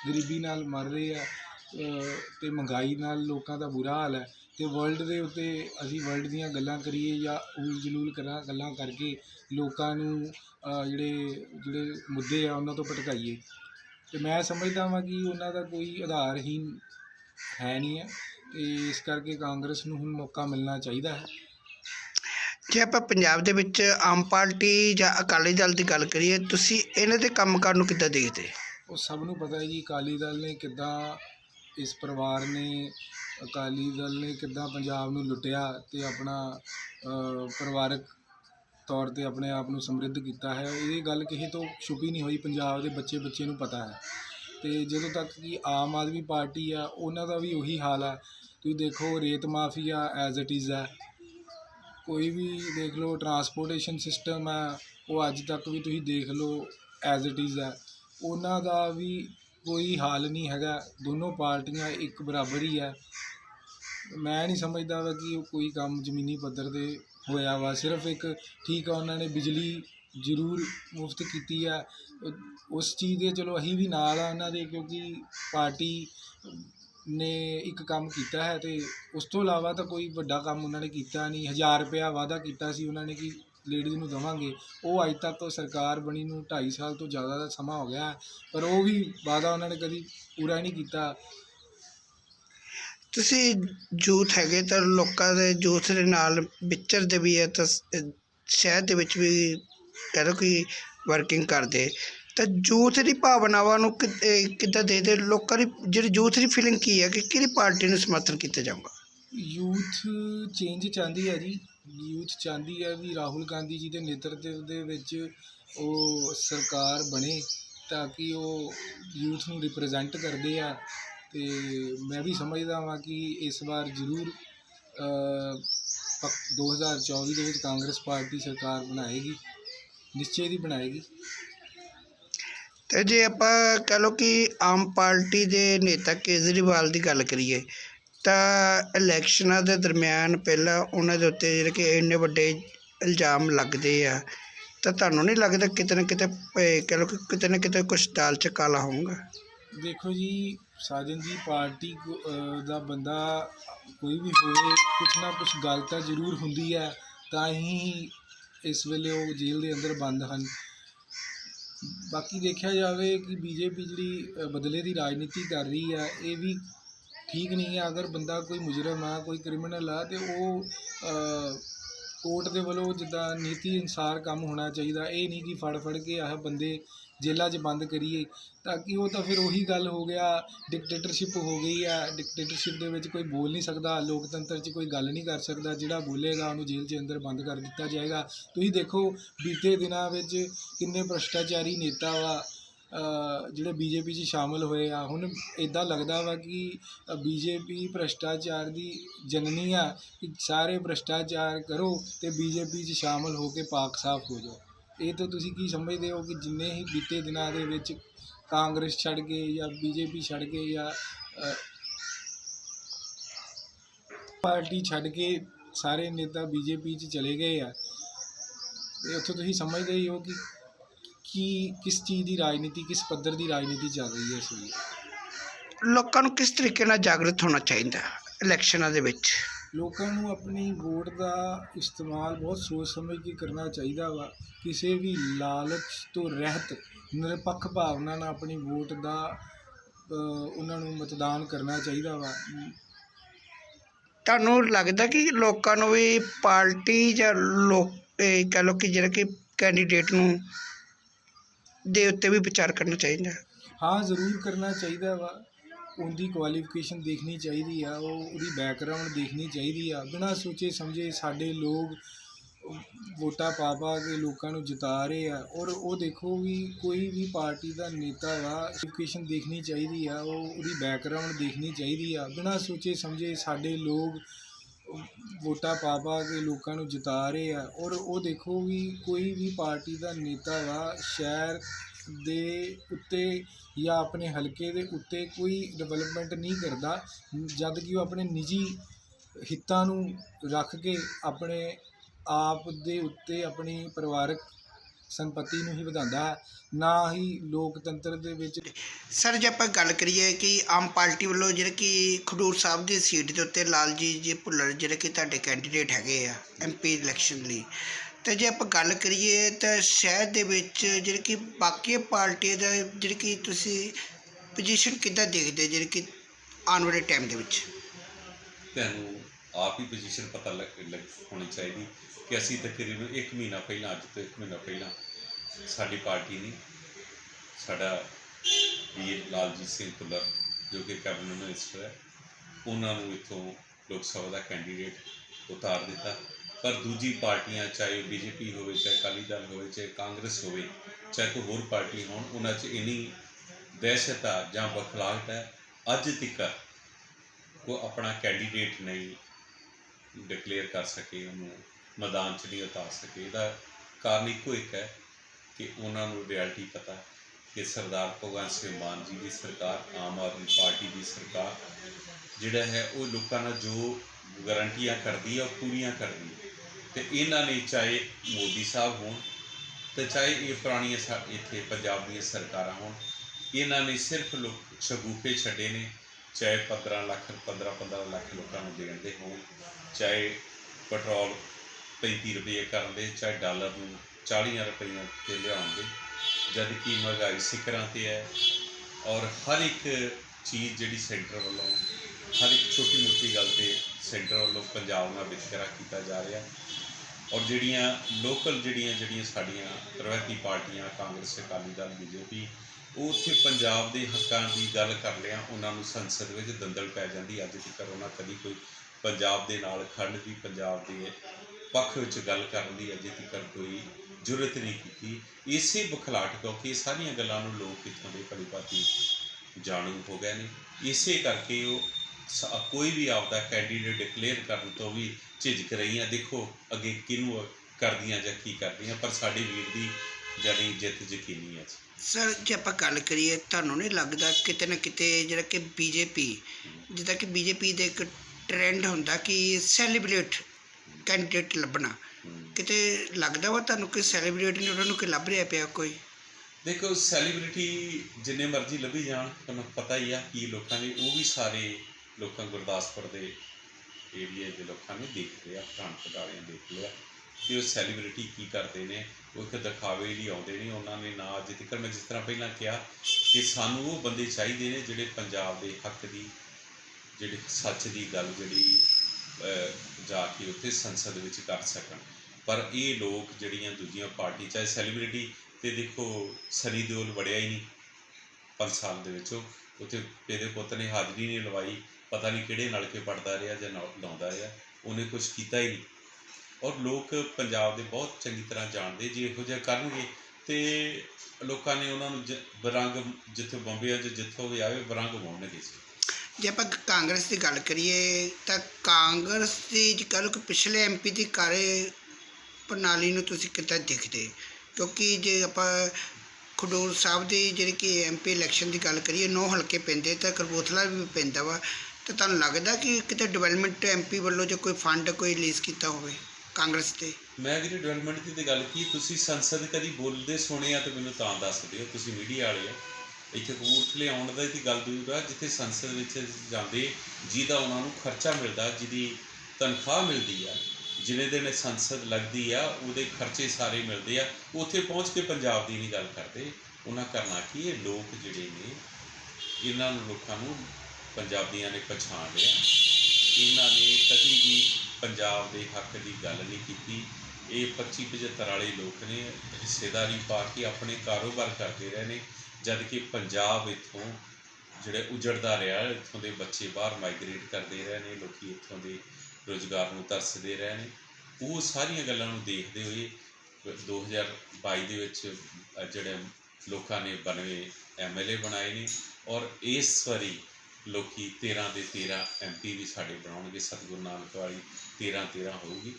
ਗਰੀਬੀ ਨਾਲ ਮਰ ਰਹੇ ਆ ਅ, ਤੇ ਮਹਿੰਗਾਈ ਨਾਲ ਲੋਕਾਂ ਦਾ ਬੁਰਾ ਹਾਲ ਹੈ ਤੇ ਵਰਲਡ ਦੇ ਉੱਤੇ ਅਸੀਂ ਵਰਲਡ ਦੀਆਂ ਗੱਲਾਂ ਕਰੀਏ ਜਾਂ ਉਲ ਜਲੂਲ ਕਰਾਂ ਗੱਲਾਂ ਕਰਕੇ ਲੋਕਾਂ ਨੂੰ ਜਿਹੜੇ ਜਿਹੜੇ ਮੁੱਦੇ ਆ ਉਹਨਾਂ ਤੋਂ ਭਟਕਾਈਏ। ਤੇ ਮੈਂ ਸਮਝਦਾ ਹਾਂ ਕਿ ਉਹਨਾਂ ਦਾ ਕੋਈ ਆਧਾਰਹੀਨ ਹੈ ਨਹੀਂ ਹੈ ਤੇ ਇਸ ਕਰਕੇ ਕਾਂਗਰਸ ਨੂੰ ਹੁਣ ਮੌਕਾ ਮਿਲਣਾ ਚਾਹੀਦਾ ਹੈ। ਜੇ ਆਪਾਂ ਪੰਜਾਬ ਦੇ ਵਿੱਚ ਆਮ ਪਾਰਟੀ ਜਾਂ ਅਕਾਲੀ ਦਲ ਦੀ ਗੱਲ ਕਰੀਏ ਤੁਸੀਂ ਇਹਨਾਂ ਦੇ ਕੰਮਕਾਰ ਨੂੰ ਕਿੱਦਾਂ ਦੇਖਦੇ? ਉਹ ਸਭ ਨੂੰ ਪਤਾ ਹੈ ਜੀ ਅਕਾਲੀ ਦਲ ਨੇ ਕਿੱਦਾਂ ਇਸ ਪਰਿਵਾਰ ਨੇ ਅਕਾਲੀ ਦਲ ਨੇ ਕਿੱਦਾਂ ਪੰਜਾਬ ਨੂੰ ਲੁੱਟਿਆ ਤੇ ਆਪਣਾ ਪਰਿਵਾਰਕ ਤੌਰ ਤੇ ਆਪਣੇ ਆਪ ਨੂੰ ਸਮਰਿੱਧ ਕੀਤਾ ਹੈ। ਇਹ ਗੱਲ ਕਿਸੇ ਤੋਂ ਛੁਪੀ ਨਹੀਂ ਹੋਈ, ਪੰਜਾਬ ਦੇ ਬੱਚੇ ਬੱਚੇ ਨੂੰ ਪਤਾ ਹੈ। ਤੇ ਜਦੋਂ ਤੱਕ ਕਿ ਆਮ ਆਦਮੀ ਪਾਰਟੀ ਆ, ਉਹਨਾਂ ਦਾ ਵੀ ਉਹੀ ਹਾਲ ਹੈ ਤੁਸੀਂ ਦੇਖੋ, ਰੇਤ ਮਾਫੀਆ ਐਜ਼ ਇਟ ਇਜ਼ ਹੈ ਕੋਈ ਵੀ ਦੇਖ ਲਓ ਟਰਾਂਸਪੋਰਟੇਸ਼ਨ ਸਿਸਟਮ ਹੈ ਉਹ ਅੱਜ ਤੱਕ ਵੀ ਤੁਸੀਂ ਦੇਖ ਲਓ ਐਜ਼ ਇਟ ਇਜ਼ ਹੈ ਉਹਨਾਂ ਦਾ ਵੀ ਕੋਈ ਹਾਲ ਨਹੀਂ ਹੈਗਾ। ਦੋਨੋਂ ਪਾਰਟੀਆਂ ਇੱਕ ਬਰਾਬਰ ਹੀ ਹੈ ਮੈਂ ਨਹੀਂ ਸਮਝਦਾ ਵਾ ਕਿ ਉਹ ਕੋਈ ਕੰਮ ਜ਼ਮੀਨੀ ਪੱਧਰ ਤੇ ਹੋਇਆ ਵਾ। ਸਿਰਫ ਇੱਕ ਠੀਕ ਆ ਉਹਨਾਂ ਨੇ ਬਿਜਲੀ ਜ਼ਰੂਰ ਮੁਫਤ ਕੀਤੀ ਆ। ਉਸ ਚੀਜ਼ ਦੇ ਚਲੋ ਅਸੀਂ ਵੀ ਨਾਲ ਆ ਉਹਨਾਂ ਦੇ ਕਿਉਂਕਿ ਪਾਰਟੀ ਨੇ ਇੱਕ ਕੰਮ ਕੀਤਾ ਹੈ ਤੇ ਉਸ ਤੋਂ ਇਲਾਵਾ ਤਾਂ ਕੋਈ ਵੱਡਾ ਕੰਮ ਉਹਨਾਂ ਨੇ ਕੀਤਾ ਨਹੀਂ। 1000 ਰੁਪਇਆ ਵਾਅਦਾ ਕੀਤਾ ਸੀ ਉਹਨਾਂ ਨੇ ਕਿ ਲੇਡੀਜ਼ ਨੂੰ ਦੇਵਾਂਗੇ। ਉਹ ਅੱਜ ਤੱਕ ਸਰਕਾਰ ਬਣੀ ਨੂੰ 2.5 ਸਾਲ ਤੋਂ ਜ਼ਿਆਦਾ ਦਾ ਸਮਾਂ ਹੋ ਗਿਆ ਹੈ, ਪਰ ਉਹ ਵੀ ਵਾਅਦਾ ਉਹਨਾਂ ਨੇ ਕਦੀ ਪੂਰਾ ਨਹੀਂ ਕੀਤਾ। ਤੁਸੀਂ ਯੂਥ ਹੈਗੇ ਤਾਂ ਲੋਕਾਂ ਦੇ ਯੂਥ ਦੇ ਨਾਲ ਵਿਚਰਦੇ ਵੀ ਹੈ ਤਾਂ ਸ਼ਹਿਰ ਦੇ ਵਿੱਚ ਵੀ ਕਹਿ ਲਓ ਕਿ ਵਰਕਿੰਗ ਕਰਦੇ। ਤਾਂ ਯੂਥ ਦੀ ਭਾਵਨਾਵਾਂ ਨੂੰ ਕਿ- ਕਿੱਦਾਂ ਦੇਖਦੇ ਲੋਕਾਂ ਦੀ ਜਿਹੜੀ ਯੂਥ ਦੀ ਫੀਲਿੰਗ ਕੀ ਹੈ ਕਿ ਕਿਹੜੀ ਪਾਰਟੀ ਨੂੰ ਸਮਰਥਨ ਕੀਤਾ ਜਾਊਗਾ? ਯੂਥ ਚੇਂਜ ਚਾਹੁੰਦੀ ਹੈ ਜੀ। ਯੂਥ ਚਾਹੁੰਦੀ ਹੈ ਵੀ ਰਾਹੁਲ ਗਾਂਧੀ ਜੀ ਦੇ ਨੇਤਰਤਵ ਦੇ ਵਿੱਚ ਉਹ ਸਰਕਾਰ ਬਣੇ ਤਾਂ ਕਿ ਉਹ ਯੂਥ ਨੂੰ ਰਿਪਰੈਜ਼ੈਂਟ ਕਰਦੇ ਆ। ਤੇ ਮੈਂ ਵੀ ਸਮਝਦਾ ਹਾਂ ਕਿ ਇਸ ਵਾਰ ਜ਼ਰੂਰ ਅ, ਪੱਕ- 2024 ਦੇ ਵਿੱਚ ਕਾਂਗਰਸ ਪਾਰਟੀ ਸਰਕਾਰ ਬਣਾਏਗੀ ਨਿਸ਼ਚੇ ਦੀ ਬਣਾਏਗੀ। ਤੇ ਜੇ ਆਪਾਂ ਕਹ ਲਓ ਕਿ ਆਮ ਪਾਰਟੀ ਦੇ ਨੇਤਾ ਕੇਜਰੀਵਾਲ ਦੀ ਗੱਲ ਕਰੀਏ ਤਾਂ ਇਲੈਕਸ਼ਨਾਂ ਦੇ ਦਰਮਿਆਨ ਪਹਿਲਾਂ ਉਹਨਾਂ ਦੇ ਉੱਤੇ ਜਿਹੜੇ ਕਿ ਇੰਨੇ ਵੱਡੇ ਇਲਜ਼ਾਮ ਲੱਗਦੇ ਆ ਤਾਂ ਤੁਹਾਨੂੰ ਨਹੀਂ ਲੱਗਦਾ ਕਿਤੇ ਨਾ ਕਿਤੇ ਕਹਿ ਲਓ ਕਿ ਕਿਤੇ ਨਾ ਕਿਤੇ ਕੁਛ ਦਾਲ ਚ ਕਾਲਾ ਹੋਊਗਾ? ਦੇਖੋ ਜੀ ਸਾਜਨ ਜੀ, ਪਾਰਟੀ ਦਾ ਬੰਦਾ ਕੋਈ ਵੀ ਹੋਵੇ, ਕੁਛ ਨਾ ਕੁਛ ਗੱਲ ਤਾਂ ਜ਼ਰੂਰ ਹੁੰਦੀ ਹੈ, ਤਾਂ ਹੀ ਇਸ ਵੇਲੇ ਉਹ ਜੇਲ੍ਹ ਦੇ ਅੰਦਰ ਬੰਦ ਹਨ। ਬਾਕੀ ਦੇਖਿਆ ਜਾਵੇ ਕਿ ਬੀਜੇਪੀ ਜਿਹੜੀ ਬਦਲੇ ਦੀ ਰਾਜਨੀਤੀ ਕਰ ਰਹੀ ਹੈ, ਇਹ ਵੀ ਠੀਕ ਨਹੀਂ ਹੈ। ਅਗਰ ਬੰਦਾ ਕੋਈ ਮੁਜਰਮ ਆ, ਕੋਈ ਕ੍ਰਿਮੀਨਲ ਆ, ਤੇ ਉਹ ਕੋਰਟ ਦੇ ਵੱਲੋਂ ਜਿੱਦਾਂ ਨੀਤੀ ਅਨੁਸਾਰ ਕੰਮ ਹੋਣਾ ਚਾਹੀਦਾ, ਇਹ ਨਹੀਂ ਕਿ ਫੜ ਫੜ ਕੇ ਆਹ ਬੰਦੇ ਜੇਲ੍ਹਾਂ 'ਚ ਬੰਦ ਕਰੀਏ ਤਾਂ ਕਿ ਉਹ ਤਾਂ ਫਿਰ ਉਹੀ ਗੱਲ ਹੋ ਗਿਆ ਡਿਕਟੇਟਰਸ਼ਿਪ ਹੋ ਗਈ ਆ। ਡਿਕਟੇਟਰਸ਼ਿਪ ਦੇ ਵਿੱਚ ਕੋਈ ਬੋਲ ਨਹੀਂ ਸਕਦਾ ਲੋਕਤੰਤਰ 'ਚ ਕੋਈ ਗੱਲ ਨਹੀਂ ਕਰ ਸਕਦਾ ਜਿਹੜਾ ਬੋਲੇਗਾ ਉਹਨੂੰ ਜੇਲ੍ਹ 'ਚ ਅੰਦਰ ਬੰਦ ਕਰ ਦਿੱਤਾ ਜਾਏਗਾ। ਤੁਸੀਂ ਦੇਖੋ ਬੀਤੇ ਦਿਨਾਂ ਵਿੱਚ ਕਿੰਨੇ ਭ੍ਰਸ਼ਟਾਚਾਰੀ ਨੇਤਾ ਵਾ ਅ, ਜਿਹੜੇ ਬੀਜੇਪੀ 'ਚ ਸ਼ਾਮਲ ਹੋਏ ਆ। ਹੁਣ ਇਦਾਂ ਲੱਗਦਾ ਵਾ ਕਿ ਬੀਜੇਪੀ ਭ੍ਰਸ਼ਟਾਚਾਰ ਦੀ ਜਨਨੀ ਆ ਕਿ ਸਾਰੇ ਭ੍ਰਸ਼ਟਾਚਾਰ ਕਰੋ ਤੇ ਬੀਜੇਪੀ 'ਚ ਸ਼ਾਮਲ ਹੋ ਕੇ ਪਾਕ ਸਾਫ਼ ਹੋ ਜਾਓ। ਇਹ ਤਾਂ ਤੁਸੀਂ ਕੀ ਸਮਝਦੇ ਹੋ ਕਿ ਜਿੰਨੇ ਹੀ ਬੀਤੇ ਦਿਨਾਂ ਦੇ ਵਿੱਚ ਕਾਂਗਰਸ ਛੱਡ ਕੇ ਜਾਂ ਬੀਜੇਪੀ ਛੱਡ ਕੇ ਜਾਂ ਅ, ਪਾਰਟੀ ਛੱਡ ਕੇ ਸਾਰੇ ਨੇਤਾ ਬੀਜੇਪੀ 'ਚ ਚਲੇ ਗਏ ਆ ਤੇ ਉੱਥੋਂ ਤੁਸੀਂ ਸਮਝਦੇ ਹੀ ਹੋ ਕਿ ਕੀ ਕਿਸ ਚੀਜ਼ ਦੀ ਰਾਜਨੀਤੀ ਕਿਸ ਪੱਧਰ ਦੀ ਰਾਜਨੀਤੀ ਚੱਲ ਰਹੀ ਹੈ ਇਸ ਵੇਲੇ? ਲੋਕਾਂ ਨੂੰ ਕਿਸ ਤਰੀਕੇ ਨਾਲ ਜਾਗਰੂਕ ਹੋਣਾ ਚਾਹੀਦਾ ਇਲੈਕਸ਼ਨਾਂ ਦੇ ਵਿੱਚ? ਲੋਕਾਂ ਨੂੰ ਆਪਣੀ ਵੋਟ ਦਾ ਇਸਤੇਮਾਲ ਬਹੁਤ ਸੋਚ ਸਮਝ ਕੇ ਕਰਨਾ ਚਾਹੀਦਾ ਵਾ। ਕਿਸੇ ਵੀ ਲਾਲਚ ਤੋਂ ਰਹਿਤ ਨਿਰਪੱਖ ਭਾਵਨਾ ਨਾਲ ਆਪਣੀ ਵੋਟ ਦਾ ਉਹਨਾਂ ਨੂੰ ਮਤਦਾਨ ਕਰਨਾ ਚਾਹੀਦਾ ਵਾ। ਤੁਹਾਨੂੰ ਲੱਗਦਾ ਕਿ ਲੋਕਾਂ ਨੂੰ ਵੀ ਪਾਰਟੀ ਜਾਂ ਲੋਕ ਇਹ ਕਹਿ ਲਓ ਕਿ ਜਿਹੜਾ ਕਿ ਕੈਂਡੀਡੇਟ ਨੂੰ ਦੇ ਉੱਤੇ ਵੀ ਵਿਚਾਰ ਕਰਨਾ ਚਾਹੀਦਾ? ਹਾਂ ਜ਼ਰੂਰ ਕਰਨਾ ਚਾਹੀਦਾ ਵਾ। ਉਹਦੀ ਕੁਆਲੀਫਿਕੇਸ਼ਨ ਦੇਖਣੀ ਚਾਹੀਦੀ ਆ, ਉਹ ਉਹਦੀ ਬੈਕਗ੍ਰਾਉਂਡ ਦੇਖਣੀ ਚਾਹੀਦੀ ਆ। ਬਿਨਾਂ ਸੋਚੇ ਸਮਝੇ ਸਾਡੇ ਲੋਕ ਵੋਟਾਂ ਪਾ ਪਾ ਕੇ ਲੋਕਾਂ ਨੂੰ ਜਿਤਾ ਰਹੇ ਆ। ਔਰ ਉਹ ਦੇਖੋ ਵੀ ਕੋਈ ਵੀ ਪਾਰਟੀ ਦਾ ਨੇਤਾ ਵਾ ਐਜੂਕੇਸ਼ਨ ਦੇਖਣੀ ਚਾਹੀਦੀ ਆ, ਉਹ ਉਹਦੀ ਬੈਕਗ੍ਰਾਉਂਡ ਦੇਖਣੀ ਚਾਹੀਦੀ ਆ। ਬਿਨਾਂ ਸੋਚੇ ਸਮਝੇ ਸਾਡੇ ਲੋਕ ਵੋਟਾਂ ਪਾ ਪਾ ਕੇ ਲੋਕਾਂ ਨੂੰ ਜਿਤਾ ਰਹੇ ਆ। ਔਰ ਉਹ ਦੇਖੋ ਵੀ ਕੋਈ ਵੀ ਪਾਰਟੀ ਦਾ ਨੇਤਾ ਵਾ, ਸ਼ਹਿਰ ਦੇ ਉੱਤੇ ਜਾਂ ਆਪਣੇ ਹਲਕੇ ਦੇ ਉੱਤੇ ਕੋਈ ਡਿਵੈਲਪਮੈਂਟ ਨਹੀਂ ਕਰਦਾ, ਜਦ ਕਿ ਉਹ ਆਪਣੇ ਨਿੱਜੀ ਹਿੱਤਾਂ ਨੂੰ ਰੱਖ ਕੇ ਆਪਣੇ ਆਪ ਦੇ ਉੱਤੇ ਆਪਣੀ ਪਰਿਵਾਰਕ ਸੰਪਤੀ ਨੂੰ ਹੀ ਵਧਾਉਂਦਾ ਹੈ, ਨਾ ਹੀ ਲੋਕਤੰਤਰ ਦੇ ਵਿੱਚ। ਸਰ, ਜੇ ਆਪਾਂ ਗੱਲ ਕਰੀਏ ਕਿ ਆਮ ਪਾਰਟੀ ਵੱਲੋਂ ਜਿਹੜੇ ਕਿ ਖਡੂਰ ਸਾਹਿਬ ਦੀ ਸੀਟ ਦੇ ਉੱਤੇ ਲਾਲਜੀ ਜੀ ਭੁੱਲਰ ਜਿਹੜੇ ਕਿ ਤੁਹਾਡੇ ਕੈਂਡੀਡੇਟ ਹੈਗੇ ਆ ਐਮਪੀ ਇਲੈਕਸ਼ਨ ਲਈ ਅਤੇ ਜੇ ਆਪਾਂ ਗੱਲ ਕਰੀਏ ਤਾਂ ਸ਼ਹਿਰ ਦੇ ਵਿੱਚ ਜਿਹੜੀ ਕਿ ਬਾਕੀ ਪਾਰਟੀਆਂ ਦਾ ਜਿਹੜੀ ਕਿ ਤੁਸੀਂ ਪੋਜੀਸ਼ਨ ਕਿੱਦਾਂ ਦੇਖਦੇ ਜਿਹੜੀ ਕਿ ਆਉਣ ਵਾਲੇ ਟਾਈਮ ਦੇ ਵਿੱਚ? ਤੁਹਾਨੂੰ ਆਪ ਹੀ ਪੋਜੀਸ਼ਨ ਪਤਾ ਲੱਗ ਲੱਗ ਹੋਣੀ ਚਾਹੀਦੀ ਕਿ ਅਸੀਂ ਤਕਰੀਬਨ 1 ਮਹੀਨਾ ਪਹਿਲਾਂ, ਅੱਜ ਤੋਂ 1 ਮਹੀਨਾ ਪਹਿਲਾਂ ਸਾਡੀ ਪਾਰਟੀ ਨੇ ਸਾਡਾ ਵੀਰ ਲਾਲਜੀਤ ਸਿੰਘ ਭੁੱਲਰ, ਜੋ ਕਿ ਕੈਬਨਿਟ ਮਿਨਿਸਟਰ ਹੈ, ਉਹਨਾਂ ਨੂੰ ਇੱਥੋਂ ਲੋਕ ਸਭਾ ਦਾ ਕੈਂਡੀਡੇਟ ਉਤਾਰ ਦਿੱਤਾ। ਪਰ ਦੂਜੀ ਪਾਰਟੀਆਂ, ਚਾਹੇ ਬੀਜੇਪੀ ਹੋਵੇ, ਚਾਹੇ ਅਕਾਲੀ ਦਲ ਹੋਵੇ, ਚਾਹੇ ਕਾਂਗਰਸ ਹੋਵੇ, ਚਾਹੇ ਕੋਈ ਹੋਰ ਪਾਰਟੀ ਹੋਣ, ਉਹਨਾਂ 'ਚ ਇੰਨੀ ਦਹਿਸ਼ਤ ਆ ਜਾਂ ਬਖਲਾਹਟ ਹੈ, ਅੱਜ ਤੱਕ ਉਹ ਆਪਣਾ ਕੈਂਡੀਡੇਟ ਨਹੀਂ ਡਿਕਲੇਅਰ ਕਰ ਸਕੇ, ਉਹਨੂੰ ਮੈਦਾਨ 'ਚ ਨਹੀਂ ਉਤਾਰ ਸਕੇ। ਇਹਦਾ ਕਾਰਨ ਇੱਕੋ ਇੱਕ ਹੈ ਕਿ ਉਹਨਾਂ ਨੂੰ ਰਿਐਲਿਟੀ ਪਤਾ ਕਿ ਸਰਦਾਰ ਭਗਵੰਤ ਸਿੰਘ ਮਾਨ ਜੀ ਦੀ ਸਰਕਾਰ, ਆਮ ਆਦਮੀ ਪਾਰਟੀ ਦੀ ਸਰਕਾਰ ਜਿਹੜਾ ਹੈ, ਉਹ ਲੋਕਾਂ ਨਾਲ ਜੋ ਗਾਰੰਟੀਆਂ ਕਰਦੀ ਹੈ ਉਹ ਪੂਰੀਆਂ ਕਰਦੀ ਹੈ ਤੇ ਇਹਨਾਂ ਨੇ ਚਾਹੇ ਮੋਦੀ ਸਾਹਿਬ ਹੋਣ ਤੇ ਚਾਹੇ ਇਹ ਪੁਰਾਣੀਆਂ ਸਾ- ਇੱਥੇ ਪੰਜਾਬ ਦੀਆਂ ਸਰਕਾਰਾਂ ਹੋਣ, ਇਹਨਾਂ ਨੇ ਸਿਰਫ ਲੋਕ ਸ਼ਗੂਫੇ ਛੱਡੇ ਨੇ, ਚਾਹੇ 15 ਲੱਖ 15 15 ਲੱਖ ਲੋਕਾਂ ਨੂੰ ਦੇਣ ਦੇ ਹੋਣ, ਚਾਹੇ ਪੈਟਰੋਲ 35 ਰੁਪਏ ਕਰਨ ਦੇ, ਚਾਹੇ ਡਾਲਰ ਨੂੰ 40 ਰੁਪਈਆਂ ਤੇ ਲਿਆਉਣ ਦੇ, ਜਦ ਕਿ ਮਹਿੰਗਾਈ ਸਿਖਰਾਂ ਤੇ ਹੈ ਔਰ ਹਰ ਇੱਕ ਚੀਜ਼ ਜਿਹੜੀ ਸੈਂਟਰ ਵੱਲੋਂ, ਹਰ ਇੱਕ ਛੋਟੀ ਮੋਟੀ ਗੱਲ ਤੇ ਸੈਂਟਰ ਵੱਲੋਂ ਪੰਜਾਬ ਨਾਲ ਵਿਤਕਰਾ ਕੀਤਾ ਜਾ ਰਿਹਾ। ਔਰ ਜਿਹੜੀਆਂ ਲੋਕਲ ਜਿਹੜੀਆਂ ਜਿਹੜੀਆਂ ਸਾਡੀਆਂ ਰਵਾਇਤੀ ਪਾਰਟੀਆਂ, ਕਾਂਗਰਸ, ਅਕਾਲੀ ਦਲ, ਬੀਜੇਪੀ, ਉਹ ਉੱਥੇ ਪੰਜਾਬ ਦੇ ਹੱਕਾਂ ਦੀ ਗੱਲ ਕਰ ਲਿਆ, ਉਹਨਾਂ ਨੂੰ ਸੰਸਦ ਵਿੱਚ ਦੰਦਲ ਪੈ ਜਾਂਦੀ। ਅੱਜ ਤੱਕ ਉਹਨਾਂ ਕਦੀ ਕੋਈ ਪੰਜਾਬ ਦੇ ਨਾਲ ਖੜਨ ਦੀ ਪੰਜਾਬ ਦੇ ਪੱਖ ਵਿੱਚ ਗੱਲ ਕਰਨ ਦੀ ਅਜੇ ਤੱਕ ਕੋਈ ਜ਼ਰੂਰਤ ਨਹੀਂ ਕੀਤੀ। ਇਸੇ ਬਖਲਾਟ ਕਿਉਂਕਿ ਇਹ ਸਾਰੀਆਂ ਗੱਲਾਂ ਨੂੰ ਲੋਕ ਇੱਥੋਂ ਦੇ ਪਰਿਪਾਤੀ ਜਾਣੂ ਹੋ ਗਏ ਨੇ। ਇਸੇ ਕਰਕੇ ਉਹ ਕੋਈ ਵੀ ਆਪਦਾ ਕੈਂਡੀਡੇਟ ਡਿਕਲੇਅਰ ਕਰਨ ਤੋਂ ਵੀ ਝਿਜਕ ਰਹੀਆਂ ਦੇਖੋ ਅੱਗੇ ਕਿਹਨੂੰ ਕਰਦੀਆਂ ਜਾਂ ਕੀ ਕਰਦੀਆਂ ਪਰ ਸਾਡੇ ਵੀਰ ਦੀ ਜਾਨੀ ਜਿੱਤ ਯਕੀਨੀ ਹੈ ਸਰ ਜੇ ਆਪਾਂ ਗੱਲ ਕਰੀਏ ਤੁਹਾਨੂੰ ਨਹੀਂ ਲੱਗਦਾ ਕਿਤੇ ਨਾ ਕਿਤੇ ਜਿਹੜਾ ਕਿ ਬੀਜੇਪੀ ਜਿੱਦਾਂ ਕਿ ਬੀਜੇਪੀ ਦੇ ਇੱਕ ਟ੍ਰੈਂਡ ਹੁੰਦਾ ਕਿ ਸੈਲੀਬ੍ਰੇਟ ਕੈਂਡੀਡੇਟ ਲੱਭਣਾ। ਕਿਤੇ ਲੱਗਦਾ ਵਾ ਤੁਹਾਨੂੰ ਕਿ ਸੈਲੀਬ੍ਰੇਟ ਨਹੀਂ ਉਹਨਾਂ ਨੂੰ ਕਿ ਲੱਭ ਰਿਹਾ ਪਿਆ ਕੋਈ ਦੇਖੋ ਸੈਲੀਬ੍ਰਿਟੀ ਜਿੰਨੇ ਮਰਜ਼ੀ ਲੱਭੀ ਜਾਣ ਤੁਹਾਨੂੰ ਪਤਾ ਹੀ ਆ ਕੀ ਲੋਕਾਂ ਨੇ ਉਹ ਵੀ ਸਾਰੇ ਲੋਕਾਂ ਗੁਰਦਾਸਪੁਰ ਦੇ ਏਰੀਆ ਦੇ ਲੋਕਾਂ ਨੇ ਦੇਖ ਲਿਆ ਪਠਾਨਕੋਟ ਵਾਲਿਆਂ ਦੇਖ ਲਿਆ ਕਿ ਉਹ ਸੈਲੀਬ੍ਰਿਟੀ ਕੀ ਕਰਦੇ ਨੇ, ਉਹ ਇੱਕ ਦਿਖਾਵੇ ਲਈ ਆਉਂਦੇ ਨੇ, ਉਹਨਾਂ ਨੇ ਨਾ ਅੱਜ ਤੱਕ ਮੈਂ ਜਿਸ ਤਰ੍ਹਾਂ ਪਹਿਲਾਂ ਕਿਹਾ ਕਿ ਸਾਨੂੰ ਉਹ ਬੰਦੇ ਚਾਹੀਦੇ ਨੇ ਜਿਹੜੇ ਪੰਜਾਬ ਦੇ ਹੱਕ ਦੀ, ਜਿਹੜੀ ਸੱਚ ਦੀ ਗੱਲ ਜਿਹੜੀ ਜਾ ਕੇ ਉੱਥੇ ਸੰਸਦ ਵਿੱਚ ਕਰ ਸਕਣ। ਪਰ ਇਹ ਲੋਕ ਜਿਹੜੀਆਂ ਦੂਜੀਆਂ ਪਾਰਟੀ, ਚਾਹੇ ਸੈਲੀਬ੍ਰਿਟੀ ਤੇ ਦੇਖੋ ਸਨੀ ਦਿਓਲ ਵੜਿਆ ਹੀ ਨਹੀਂ ਪੰਜ ਸਾਲ ਦੇ ਵਿੱਚ ਉਹ, ਉੱਥੇ ਇਹਦੇ ਪੁੱਤ ਨੇ ਹਾਜ਼ਰੀ ਨਹੀਂ ਲਵਾਈ। ਪਤਾ ਨਹੀਂ ਕਿਹੜੇ ਨਲਕੇ ਪੜਦਾ ਰਿਹਾ ਜਾਂ ਨਾ- ਲਾਉਂਦਾ ਰਿਹਾ, ਉਹਨੇ ਕੁਝ ਕੀਤਾ ਹੀ ਨਹੀਂ। ਔਰ ਲੋਕ ਪੰਜਾਬ ਦੇ ਬਹੁਤ ਚੰਗੀ ਤਰ੍ਹਾਂ ਜਾਣਦੇ, ਜੇ ਇਹੋ ਜਿਹਾ ਕਰਨਗੇ ਤੇ ਲੋਕਾਂ ਨੇ ਉਹਨਾਂ ਨੂੰ ਜ- ਬਰੰਗ ਜਿੱਥੇ ਬੰਬੇ ਅੱਜ ਜਿੱਥੋਂ ਵੀ ਆਵੇ, ਬਰੰਗ ਮੋੜਨਗੇ ਜੇ। ਆਪਾਂ ਕਾਂਗਰਸ ਦੀ ਗੱਲ ਕਰੀਏ, ਤਾਂ ਕਾਂਗਰਸ ਦੀ ਜੇ ਕਹ ਲਓ ਕਿ ਪਿਛਲੇ ਐਮਪੀ ਦੀ ਕਾਰੇ ਪ੍ਰਣਾਲੀ ਨੂੰ ਤੁਸੀਂ ਕਿੱਦਾਂ ਦੇਖਦੇ? ਕਿਉਂਕਿ ਜੇ ਆਪਾਂ ਖਡੂਰ ਸਾਹਿਬ ਦੀ ਜਿਹੜੀ ਕਿ ਐਮਪੀ ਇਲੈਕਸ਼ਨ ਦੀ ਗੱਲ ਕਰੀਏ, ਨੌ ਹਲਕੇ ਪੈਂਦੇ, ਤਾਂ ਕਰਬੋਥਲਾ ਵੀ ਪੈਂਦਾ ਵਾ। ਤਾਂ ਤੁਹਾਨੂੰ ਲੱਗਦਾ ਕਿ ਕਿਤੇ ਡਿਵੈਲਪਮੈਂਟ ਐਮਪੀ ਵੱਲੋਂ ਜੇ ਕੋਈ ਫੰਡ ਕੋਈ ਰਿਲੀਜ਼ ਕੀਤਾ ਹੋਵੇ, ਕਾਂਗਰਸ ਤੇ? ਮੈਂ ਜਿਹੜੀ ਡਿਵੈਲਪਮੈਂਟ ਦੀ ਤੇ ਗੱਲ ਕੀ, ਤੁਸੀਂ ਸੰਸਦ ਕਦੀ ਬੋਲਦੇ ਸੁਣੇ ਆ ਤੇ ਮੈਨੂੰ ਤਾਂ ਦੱਸ ਦਿਓ, ਤੁਸੀਂ ਮੀਡੀਆ ਵਾਲੇ ਆ ਇੱਥੇ ਕਪੂਰਥਲੇ ਆਉਣ ਦਾ ਦੀ ਗੱਲ ਦੂਰ ਆ, ਜਿੱਥੇ ਸੰਸਦ ਵਿੱਚ ਜਾਂਦੇ, ਜਿਹਦਾ ਉਹਨਾਂ ਨੂੰ ਖਰਚਾ ਮਿਲਦਾ, ਜਿਹਦੀ ਤਨਖਾਹ ਮਿਲਦੀ ਆ ਜਿਨੇ ਦਿਨ ਸੰਸਦ ਲੱਗਦੀ ਆ, ਉਹਦੇ ਖਰਚੇ ਸਾਰੇ ਮਿਲਦੇ ਆ। ਉੱਥੇ ਪਹੁੰਚ ਕੇ ਪੰਜਾਬ ਦੀ ਨਹੀਂ ਗੱਲ ਕਰਦੇ। ਉਹਨਾਂ ਕਰਨਾ ਕੀ ਇਹ ਲੋਕ ਜਿਹੜੇ ਨੇ, ਇਹਨਾਂ ਨੂੰ ਲੋਕਾਂ ਨੂੰ ਪੰਜਾਬੀਆਂ ਨੇ ਪਛਾਣ ਲਿਆ ਇਹਨਾਂ ਨੇ ਕਦੀ ਵੀ ਪੰਜਾਬ ਦੇ ਹੱਕ ਦੀ ਗੱਲ ਨਹੀਂ ਕੀਤੀ। ਇਹ 25 75 ਵਾਲੇ ਲੋਕ ਨੇ, ਹਿੱਸੇਦਾਰੀ ਪਾ ਕੇ ਆਪਣੇ ਕਾਰੋਬਾਰ ਕਰਦੇ ਰਹੇ ਨੇ ਜਦ ਕਿ ਪੰਜਾਬ ਇੱਥੋਂ ਜਿਹੜੇ ਉਜੜਦਾ ਰਿਹਾ, ਇੱਥੋਂ ਦੇ ਬੱਚੇ ਬਾਹਰ ਮਾਈਗ੍ਰੇਟ ਕਰਦੇ ਰਹੇ ਨੇ, ਲੋਕੀ ਇੱਥੋਂ ਦੇ ਰੋਜ਼ਗਾਰ ਨੂੰ ਤਰਸਦੇ ਰਹੇ ਨੇ। ਉਹ ਸਾਰੀਆਂ ਗੱਲਾਂ ਨੂੰ ਦੇਖਦੇ ਹੋਏ 2022 ਦੇ ਵਿੱਚ ਜਿਹੜੇ ਲੋਕਾਂ ਨੇ 92 ਐਮਐਲਏ ਬਣਾਏ ਨੇ ਔਰ ਇਸ ਵਾਰੀ ਲੋਕੀ 13 ਦੇ 13 ਐਮਪੀ ਵੀ ਸਾਡੇ ਬਣਾਉਣਗੇ ਸਤਿਗੁਰੂ ਨਾਨਕ ਵਾਲੀ 13 13 ਹੋਊਗੀ।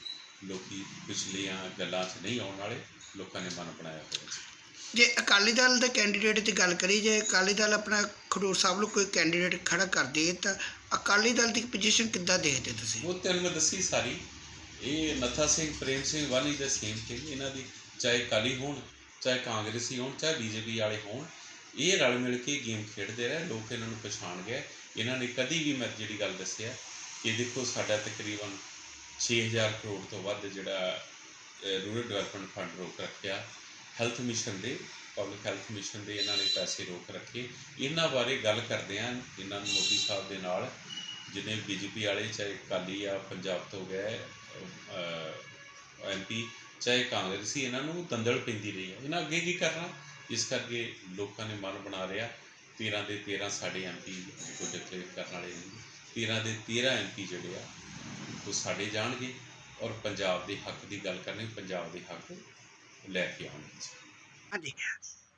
ਲੋਕੀ ਪਿਛਲੀਆਂ ਗੱਲਾਂ 'ਚ ਨਹੀਂ ਆਉਣ ਵਾਲੇ ਲੋਕਾਂ ਨੇ ਮਨ ਬਣਾਇਆ ਹੋਇਆ ਜੀ। ਜੇ ਅਕਾਲੀ ਦਲ ਦੇ ਕੈਂਡੀਡੇਟ ਦੀ ਗੱਲ ਕਰੀ ਜੇ ਅਕਾਲੀ ਦਲ ਆਪਣਾ ਖਡੂਰ ਸਾਹਿਬ ਨੂੰ ਕੋਈ ਕੈਂਡੀਡੇਟ ਖੜਾ ਕਰਦੇ ਤਾਂ ਅਕਾਲੀ ਦਲ ਦੀ ਪੋਜੀਸ਼ਨ ਕਿੱਦਾਂ ਦੇਖਦੇ ਤੁਸੀਂ? ਉਹ ਤੈਨੂੰ ਮੈਂ ਦੱਸੀ ਸਾਰੀ। ਇਹ Nattha Singh Prem Singh is the same thing ਇਹਨਾਂ ਦੀ ਚਾਹੇ ਕਾਲੀ ਹੋਣ ਚਾਹੇ ਕਾਂਗਰਸੀ ਹੋਣ ਚਾਹੇ ਬੀਜੇਪੀ ਵਾਲੇ ਹੋਣ ਇਹ ਰਲ ਮਿਲ ਕੇ ਗੇਮ ਖੇਡਦੇ ਰਹੇ, ਲੋਕ ਇਹਨਾਂ ਨੂੰ ਪਛਾਣ ਗਏ। ਇਹਨਾਂ ਨੇ ਕਦੀ ਵੀ ਮੈਂ ਜਿਹੜੀ ਗੱਲ ਦੱਸਿਆ, ਕਿ ਦੇਖੋ ਸਾਡਾ ਤਕਰੀਬਨ 6000 ਕਰੋੜ ਤੋਂ ਵੱਧ ਜਿਹੜਾ ਰੂਰਲ ਡਿਵੈਲਪਮੈਂਟ ਫੰਡ ਰੋਕ ਰੱਖਿਆ। ਹੈਲਥ ਮਿਸ਼ਨ ਦੇ ਪਬਲਿਕ ਹੈਲਥ ਮਿਸ਼ਨ ਦੇ ਇਹਨਾਂ ਨੇ ਪੈਸੇ ਰੋਕ ਰੱਖੇ। ਇਹਨਾਂ ਬਾਰੇ ਗੱਲ ਕਰਦੇ ਆ ਇਹਨਾਂ ਨੂੰ ਮੋਦੀ ਸਾਹਿਬ ਦੇ ਨਾਲ ਜਿਹਨੇ ਬੀਜੇਪੀ ਵਾਲੇ, ਚਾਹੇ ਅਕਾਲੀ ਆ ਪੰਜਾਬ ਤੋਂ ਗਏ ਐਮਪੀ ਚਾਹੇ ਕਾਂਗਰਸੀ, ਇਹਨਾਂ ਨੂੰ ਦੰਦਲ ਪੈਂਦੀ ਰਹੀ ਹੈ। ਇਹਨਾਂ ਅੱਗੇ ਕੀ ਕਰਨਾ? ਇਸ ਕਰਕੇ ਲੋਕਾਂ ਨੇ ਮਨ ਬਣਾ ਲਿਆ 13 ਦੇ 13 ਸਾਡੇ ਐਮਪੀ ਕੋ ਡਿਕਲੇਅਰ ਕਰਨ ਵਾਲੇ ਨੇ। 13 ਦੇ 13 ਐਮਪੀ ਜਿਹੜੇ ਆ, ਉਹ ਸਾਡੇ ਜਾਣਗੇ ਔਰ ਪੰਜਾਬ ਦੇ ਹੱਕ ਦੀ ਗੱਲ ਕਰਨੀ, ਪੰਜਾਬ ਦੇ ਹੱਕ ਲੈ ਕੇ ਆਉਣਗੇ। ਹਾਂਜੀ।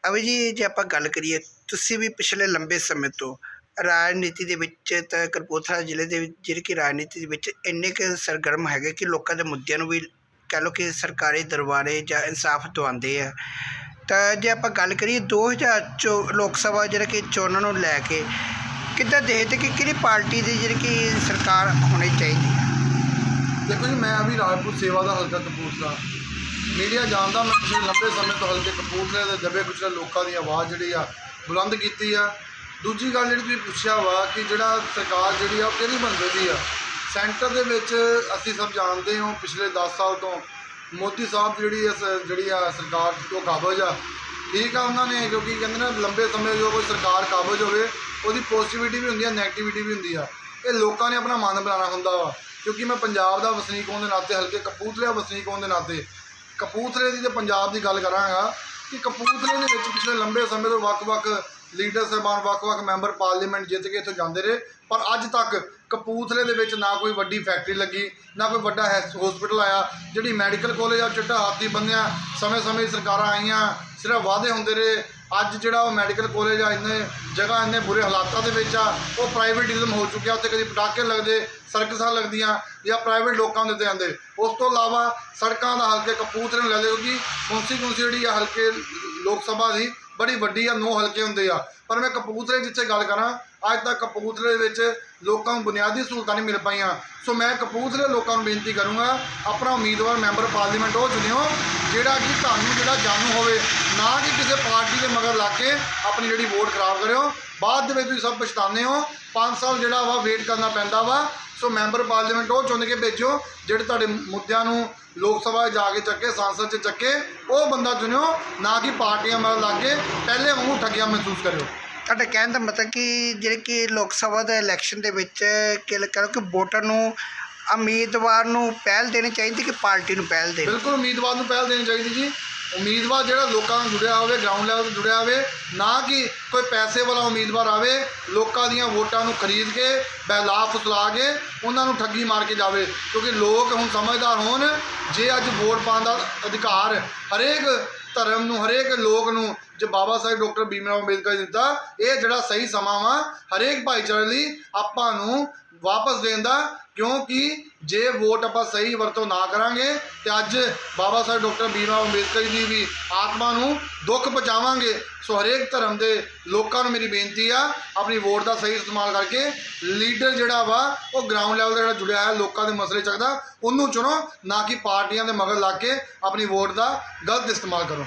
ਅਭੀ ਜੀ, ਜੇ ਆਪਾਂ ਗੱਲ ਕਰੀਏ, ਤੁਸੀਂ ਵੀ ਪਿਛਲੇ ਲੰਬੇ ਸਮੇਂ ਤੋਂ ਰਾਜਨੀਤੀ ਦੇ ਵਿੱਚ ਤਾਂ ਕਰਪੂਰਥਲਾ ਜ਼ਿਲ੍ਹੇ ਦੇ ਵਿੱਚ, ਜਿਹੜੀ ਕਿ ਰਾਜਨੀਤੀ ਦੇ ਵਿੱਚ ਇੰਨੇ ਕੁ ਸਰਗਰਮ ਹੈਗੇ ਕਿ ਲੋਕਾਂ ਦੇ ਮੁੱਦਿਆਂ ਨੂੰ ਵੀ ਕਹਿ ਲਓ ਕਿ ਸਰਕਾਰੀ ਦਰਬਾਰੇ ਜਾਂ ਇਨਸਾਫ ਦਵਾਉਂਦੇ ਆ। ਤਾਂ ਜੇ ਆਪਾਂ ਗੱਲ ਕਰੀਏ ਦੋ ਹਜ਼ਾਰ ਚੋ ਲੋਕ ਸਭਾ ਜਿਹੜਾ ਕਿ ਚੋਣਾਂ ਨੂੰ ਲੈ ਕੇ, ਕਿੱਦਾਂ ਦੇਖਦੇ ਕਿ ਕਿਹੜੀ ਪਾਰਟੀ ਦੀ ਜਿਹੜੀ ਕਿ ਸਰਕਾਰ ਹੋਣੀ ਚਾਹੀਦੀ ਹੈ? ਦੇਖੋ ਜੀ, ਮੈਂ ਵੀ ਰਾਜਪੂਤ ਸੇਵਾ ਦਾ ਹਲਕਾ ਕਪੂਰਥਲਾ। ਮੀਡੀਆ ਜਾਣਦਾ ਮੈਂ ਪਿਛਲੇ ਲੰਬੇ ਸਮੇਂ ਤੋਂ ਹਲਕੇ ਕਪੂਰਥਲੇ ਦੇ ਦਬੇ ਕੁਚਲੇ ਲੋਕਾਂ ਦੀ ਆਵਾਜ਼ ਜਿਹੜੀ ਆ, ਬੁਲੰਦ ਕੀਤੀ ਆ। ਦੂਜੀ ਗੱਲ ਜਿਹੜੀ ਤੁਸੀਂ ਪੁੱਛਿਆ ਵਾ ਕਿ ਜਿਹੜਾ ਸਰਕਾਰ ਜਿਹੜੀ ਆ, ਉਹ ਕਿਹੜੀ ਬਣਦੀ ਆ? ਸੈਂਟਰ ਦੇ ਵਿੱਚ ਅਸੀਂ ਸਭ ਜਾਣਦੇ ਹਾਂ, ਪਿਛਲੇ 10 ਸਾਲ ਤੋਂ ਮੋਦੀ ਸਾਹਿਬ ਜਿਹੜੀ ਇਸ, ਜਿਹੜੀ ਆ ਸਰਕਾਰ ਤੋਂ ਕਾਬਜ ਆ। ਠੀਕ ਆ ਉਹਨਾਂ ਨੇ, ਕਿਉਂਕਿ ਕਹਿੰਦੇ ਨੇ ਲੰਬੇ ਸਮੇਂ ਜੋ ਕੋਈ ਸਰਕਾਰ ਕਾਬਜ ਹੋਵੇ, ਉਹਦੀ ਪੋਜ਼ਿਟਿਵਿਟੀ ਵੀ ਹੁੰਦੀ ਆ ਨੈਗੇਟਿਵਿਟੀ ਵੀ ਹੁੰਦੀ ਆ। ਇਹ ਲੋਕਾਂ ਨੇ ਆਪਣਾ ਮਨ ਬਣਾਉਣਾ ਹੁੰਦਾ ਵਾ। ਕਿਉਂਕਿ ਮੈਂ ਪੰਜਾਬ ਦਾ ਵਸਨੀਕ ਹੋਣ ਦੇ ਨਾਤੇ, ਹਲਕੇ ਕਪੂਰਥਲੇ ਦਾ ਵਸਨੀਕ ਹੋਣ ਦੇ ਨਾਤੇ, ਕਪੂਰਥਲੇ ਦੀ ਤੇ ਪੰਜਾਬ ਦੀ ਗੱਲ ਕਰਾਂਗਾ ਕਿ ਕਪੂਰਥਲੇ ਦੇ ਵਿੱਚ ਪਿਛਲੇ ਲੰਬੇ ਸਮੇਂ ਤੋਂ ਵੱਖ-ਵੱਖ ਲੀਡਰ ਸਾਹਿਬਾਨ, ਵੱਖ-ਵੱਖ ਮੈਂਬਰ ਪਾਰਲੀਮੈਂਟ ਜਿੱਤ ਕੇ ਇੱਥੋਂ ਜਾਂਦੇ ਰਹੇ। ਪਰ ਅੱਜ ਤੱਕ ਕਪੂਰਥਲੇ ਦੇ ਵਿੱਚ ਨਾ ਕੋਈ ਵੱਡੀ ਫੈਕਟਰੀ ਲੱਗੀ, ਨਾ ਕੋਈ ਵੱਡਾ ਹਸਪੀਟਲ ਆਇਆ, ਜਿਹੜੀ ਮੈਡੀਕਲ ਕਾਲਜ ਆ, ਚਿੱਟਾ ਹਾਥੀ ਬੰਨਿਆ, ਸਮੇਂ-ਸਮੇਂ ਸਰਕਾਰਾਂ ਆਈਆਂ, ਸਿਰਫ ਵਾਅਦੇ ਹੁੰਦੇ ਰਹੇ। ਅੱਜ ਜਿਹੜਾ ਉਹ ਮੈਡੀਕਲ ਕਾਲਜ ਆ, ਇੰਨੇ ਜਗ੍ਹਾ, ਇੰਨੇ ਬੁਰੇ ਹਾਲਾਤਾਂ ਦੇ ਵਿੱਚ ਆ, ਉਹ ਪ੍ਰਾਈਵੇਟਿਜ਼ਮ ਹੋ ਚੁੱਕਿਆ, ਉੱਥੇ ਕਦੀ ਪਟਾਕੇ ਲੱਗਦੇ ਸਰਕਸਾਂ ਲੱਗਦੀਆਂ, ਜਾਂ ਪ੍ਰਾਈਵੇਟ ਲੋਕਾਂ ਦੇ ਉੱਤੇ ਆਉਂਦੇ ਉਸ ਤੋਂ ਇਲਾਵਾ ਸੜਕਾਂ ਦਾ ਹਲਕੇ ਕਪੂਰਥਲੇ ਨੂੰ ਲੈ ਲਿਓ, ਕਿਉਂਕਿ ਕੌਂਸਟੀਟਿਊਂਸੀ ਜਿਹੜੀ ਆ, ਹਲਕੇ ਲੋਕ ਸਭਾ ਦੀ ਬੜੀ ਵੱਡੀ ਆ, ਨੋ ਹਲਕੇ ਹੁੰਦੇ ਆ। ਪਰ ਮੈਂ ਕਪੂਰਥਲੇ ਜਿੱਥੇ ਗੱਲ ਕਰਾਂ, ਅੱਜ ਤੱਕ ਕਪੂਰਥਲੇ ਦੇ ਵਿੱਚ ਲੋਕਾਂ ਨੂੰ ਬੁਨਿਆਦੀ ਸਹੂਲਤਾਂ ਨਹੀਂ ਮਿਲ ਪਾਈਆਂ। ਸੋ ਮੈਂ ਕਪੂਰਥਲੇ ਲੋਕਾਂ ਨੂੰ ਬੇਨਤੀ ਕਰੂੰਗਾ, ਆਪਣਾ ਉਮੀਦਵਾਰ ਮੈਂਬਰ ਪਾਰਲੀਮੈਂਟ ਉਹ ਚੁਣਿਓ, ਜਿਹੜਾ ਕਿ ਤੁਹਾਨੂੰ ਜਿਹੜਾ ਜਾਣੂ ਹੋਵੇ, ਨਾ ਕਿ ਕਿਸੇ ਪਾਰਟੀ ਦੇ ਮਗਰ ਲੱਗ ਕੇ ਆਪਣੀ ਜਿਹੜੀ ਵੋਟ ਖਰਾਬ ਕਰਿਓ। ਬਾਅਦ ਦੇ ਵਿੱਚ ਤੁਸੀਂ ਸਭ ਪਛਤਾਉਂਦੇ ਹੋ 5 ਸਾਲ ਜਿਹੜਾ ਵਾ ਵੇਟ ਕਰਨਾ ਪੈਂਦਾ ਵਾ। ਸੋ ਮੈਂਬਰ ਪਾਰਲੀਮੈਂਟ ਉਹ ਚੁਣ ਕੇ ਭੇਜੋ ਜਿਹੜੇ ਤੁਹਾਡੇ ਮੁੱਦਿਆਂ ਨੂੰ ਲੋਕ ਸਭਾ ਜਾ ਕੇ ਚੱਕੇ ਸੰਸਦ 'ਚ ਚੱਕੇ ਉਹ ਬੰਦਾ ਚੁਣਿਓ ਨਾ ਕਿ ਪਾਰਟੀਆਂ ਮਗਰ ਲੱਗ ਕੇ ਪਹਿਲੇ ਵਾਂਗੂ ਠੱਗਿਆ ਮਹਿਸੂਸ ਕਰਿਓ। ਤੁਹਾਡੇ ਕਹਿਣ ਦਾ ਮਤਲਬ ਕਿ ਜਿਹੜੇ ਕਿ ਲੋਕ ਸਭਾ ਦੇ ਇਲੈਕਸ਼ਨ ਦੇ ਵਿੱਚ ਕਿ ਕਰੋ ਕਿ ਵੋਟਰ ਨੂੰ ਉਮੀਦਵਾਰ ਨੂੰ ਪਹਿਲ ਦੇਣੀ ਚਾਹੀਦੀ ਕਿ ਪਾਰਟੀ ਨੂੰ ਪਹਿਲ ਦੇਣੀ? ਬਿਲਕੁਲ ਉਮੀਦਵਾਰ ਨੂੰ ਪਹਿਲ ਦੇਣੀ ਚਾਹੀਦੀ ਜੀ। ਉਮੀਦਵਾਰ ਜਿਹੜਾ ਲੋਕਾਂ ਨਾਲ ਜੁੜਿਆ ਹੋਵੇ ਗਰਾਊਂਡ ਲੈਵਲ ਤੇ ਜੁੜਿਆ ਹੋਵੇ, ਨਾ ਕਿ ਕੋਈ ਪੈਸੇ ਵਾਲਾ ਉਮੀਦਵਾਰ ਆਵੇ, ਲੋਕਾਂ ਦੀਆਂ ਵੋਟਾਂ ਨੂੰ ਖਰੀਦ ਕੇ ਬੈਲਾ ਫੁਸਲਾ ਕੇ, ਉਹਨਾਂ ਨੂੰ ਠੱਗੀ ਮਾਰ ਕੇ ਜਾਵੇ। ਕਿਉਂਕਿ ਲੋਕ ਹੁਣ ਸਮਝਦਾਰ ਹੋਣ, ਜੇ ਅੱਜ ਵੋਟ ਪਾਉਣ ਦਾ ਅਧਿਕਾਰ ਹਰੇਕ ਧਰਮ ਨੂੰ, ਹਰੇਕ ਲੋਕ ਨੂੰ ਜੋ ਬਾਬਾ ਸਾਹਿਬ ਡਾਕਟਰ ਭੀਮ ਰਾਓ ਅੰਬੇਦਕਰ ਨੇ ਦਿੱਤਾ, ਇਹ ਜਿਹੜਾ ਸਹੀ ਸਮਾਂ ਵਾ, ਹਰੇਕ ਭਾਈਚਾਰੇ ਲਈ ਆਪਾਂ ਨੂੰ ਵਾਪਸ ਦੇਣ ਦਾ, ਕਿਉਂਕਿ ਜੇ ਵੋਟ ਆਪਾਂ ਸਹੀ ਵਰਤੋਂ ਨਾ ਕਰਾਂਗੇ, ਤੇ ਅੱਜ ਬਾਬਾ ਸਾਹਿਬ ਡਾਕਟਰ ਭੀਮ ਰਾਓ ਅੰਬੇਦਕਰ ਜੀ ਦੀ ਵੀ ਆਤਮਾ ਨੂੰ ਦੁੱਖ ਪਹੁੰਚਾਵਾਂਗੇ। ਸੋ ਹਰੇਕ ਧਰਮ ਦੇ ਲੋਕਾਂ ਨੂੰ ਮੇਰੀ ਬੇਨਤੀ ਆ, ਆਪਣੀ ਵੋਟ ਦਾ ਸਹੀ ਇਸਤੇਮਾਲ ਕਰਕੇ ਲੀਡਰ ਜਿਹੜਾ ਵਾ, ਉਹ ਗਰਾਊਂਡ ਲੈਵਲ ਤੇ ਜਿਹੜਾ ਜੁੜਿਆ ਹੈ ਲੋਕਾਂ ਦੇ ਮਸਲੇ ਚੱਕਦਾ, ਉਹਨੂੰ ਚੁਣੋ, ਨਾ ਕਿ ਪਾਰਟੀਆਂ ਦੇ ਮਗਰ ਲੱਗ ਕੇ ਆਪਣੀ ਵੋਟ ਦਾ ਗਲਤ ਇਸਤੇਮਾਲ ਕਰੋ।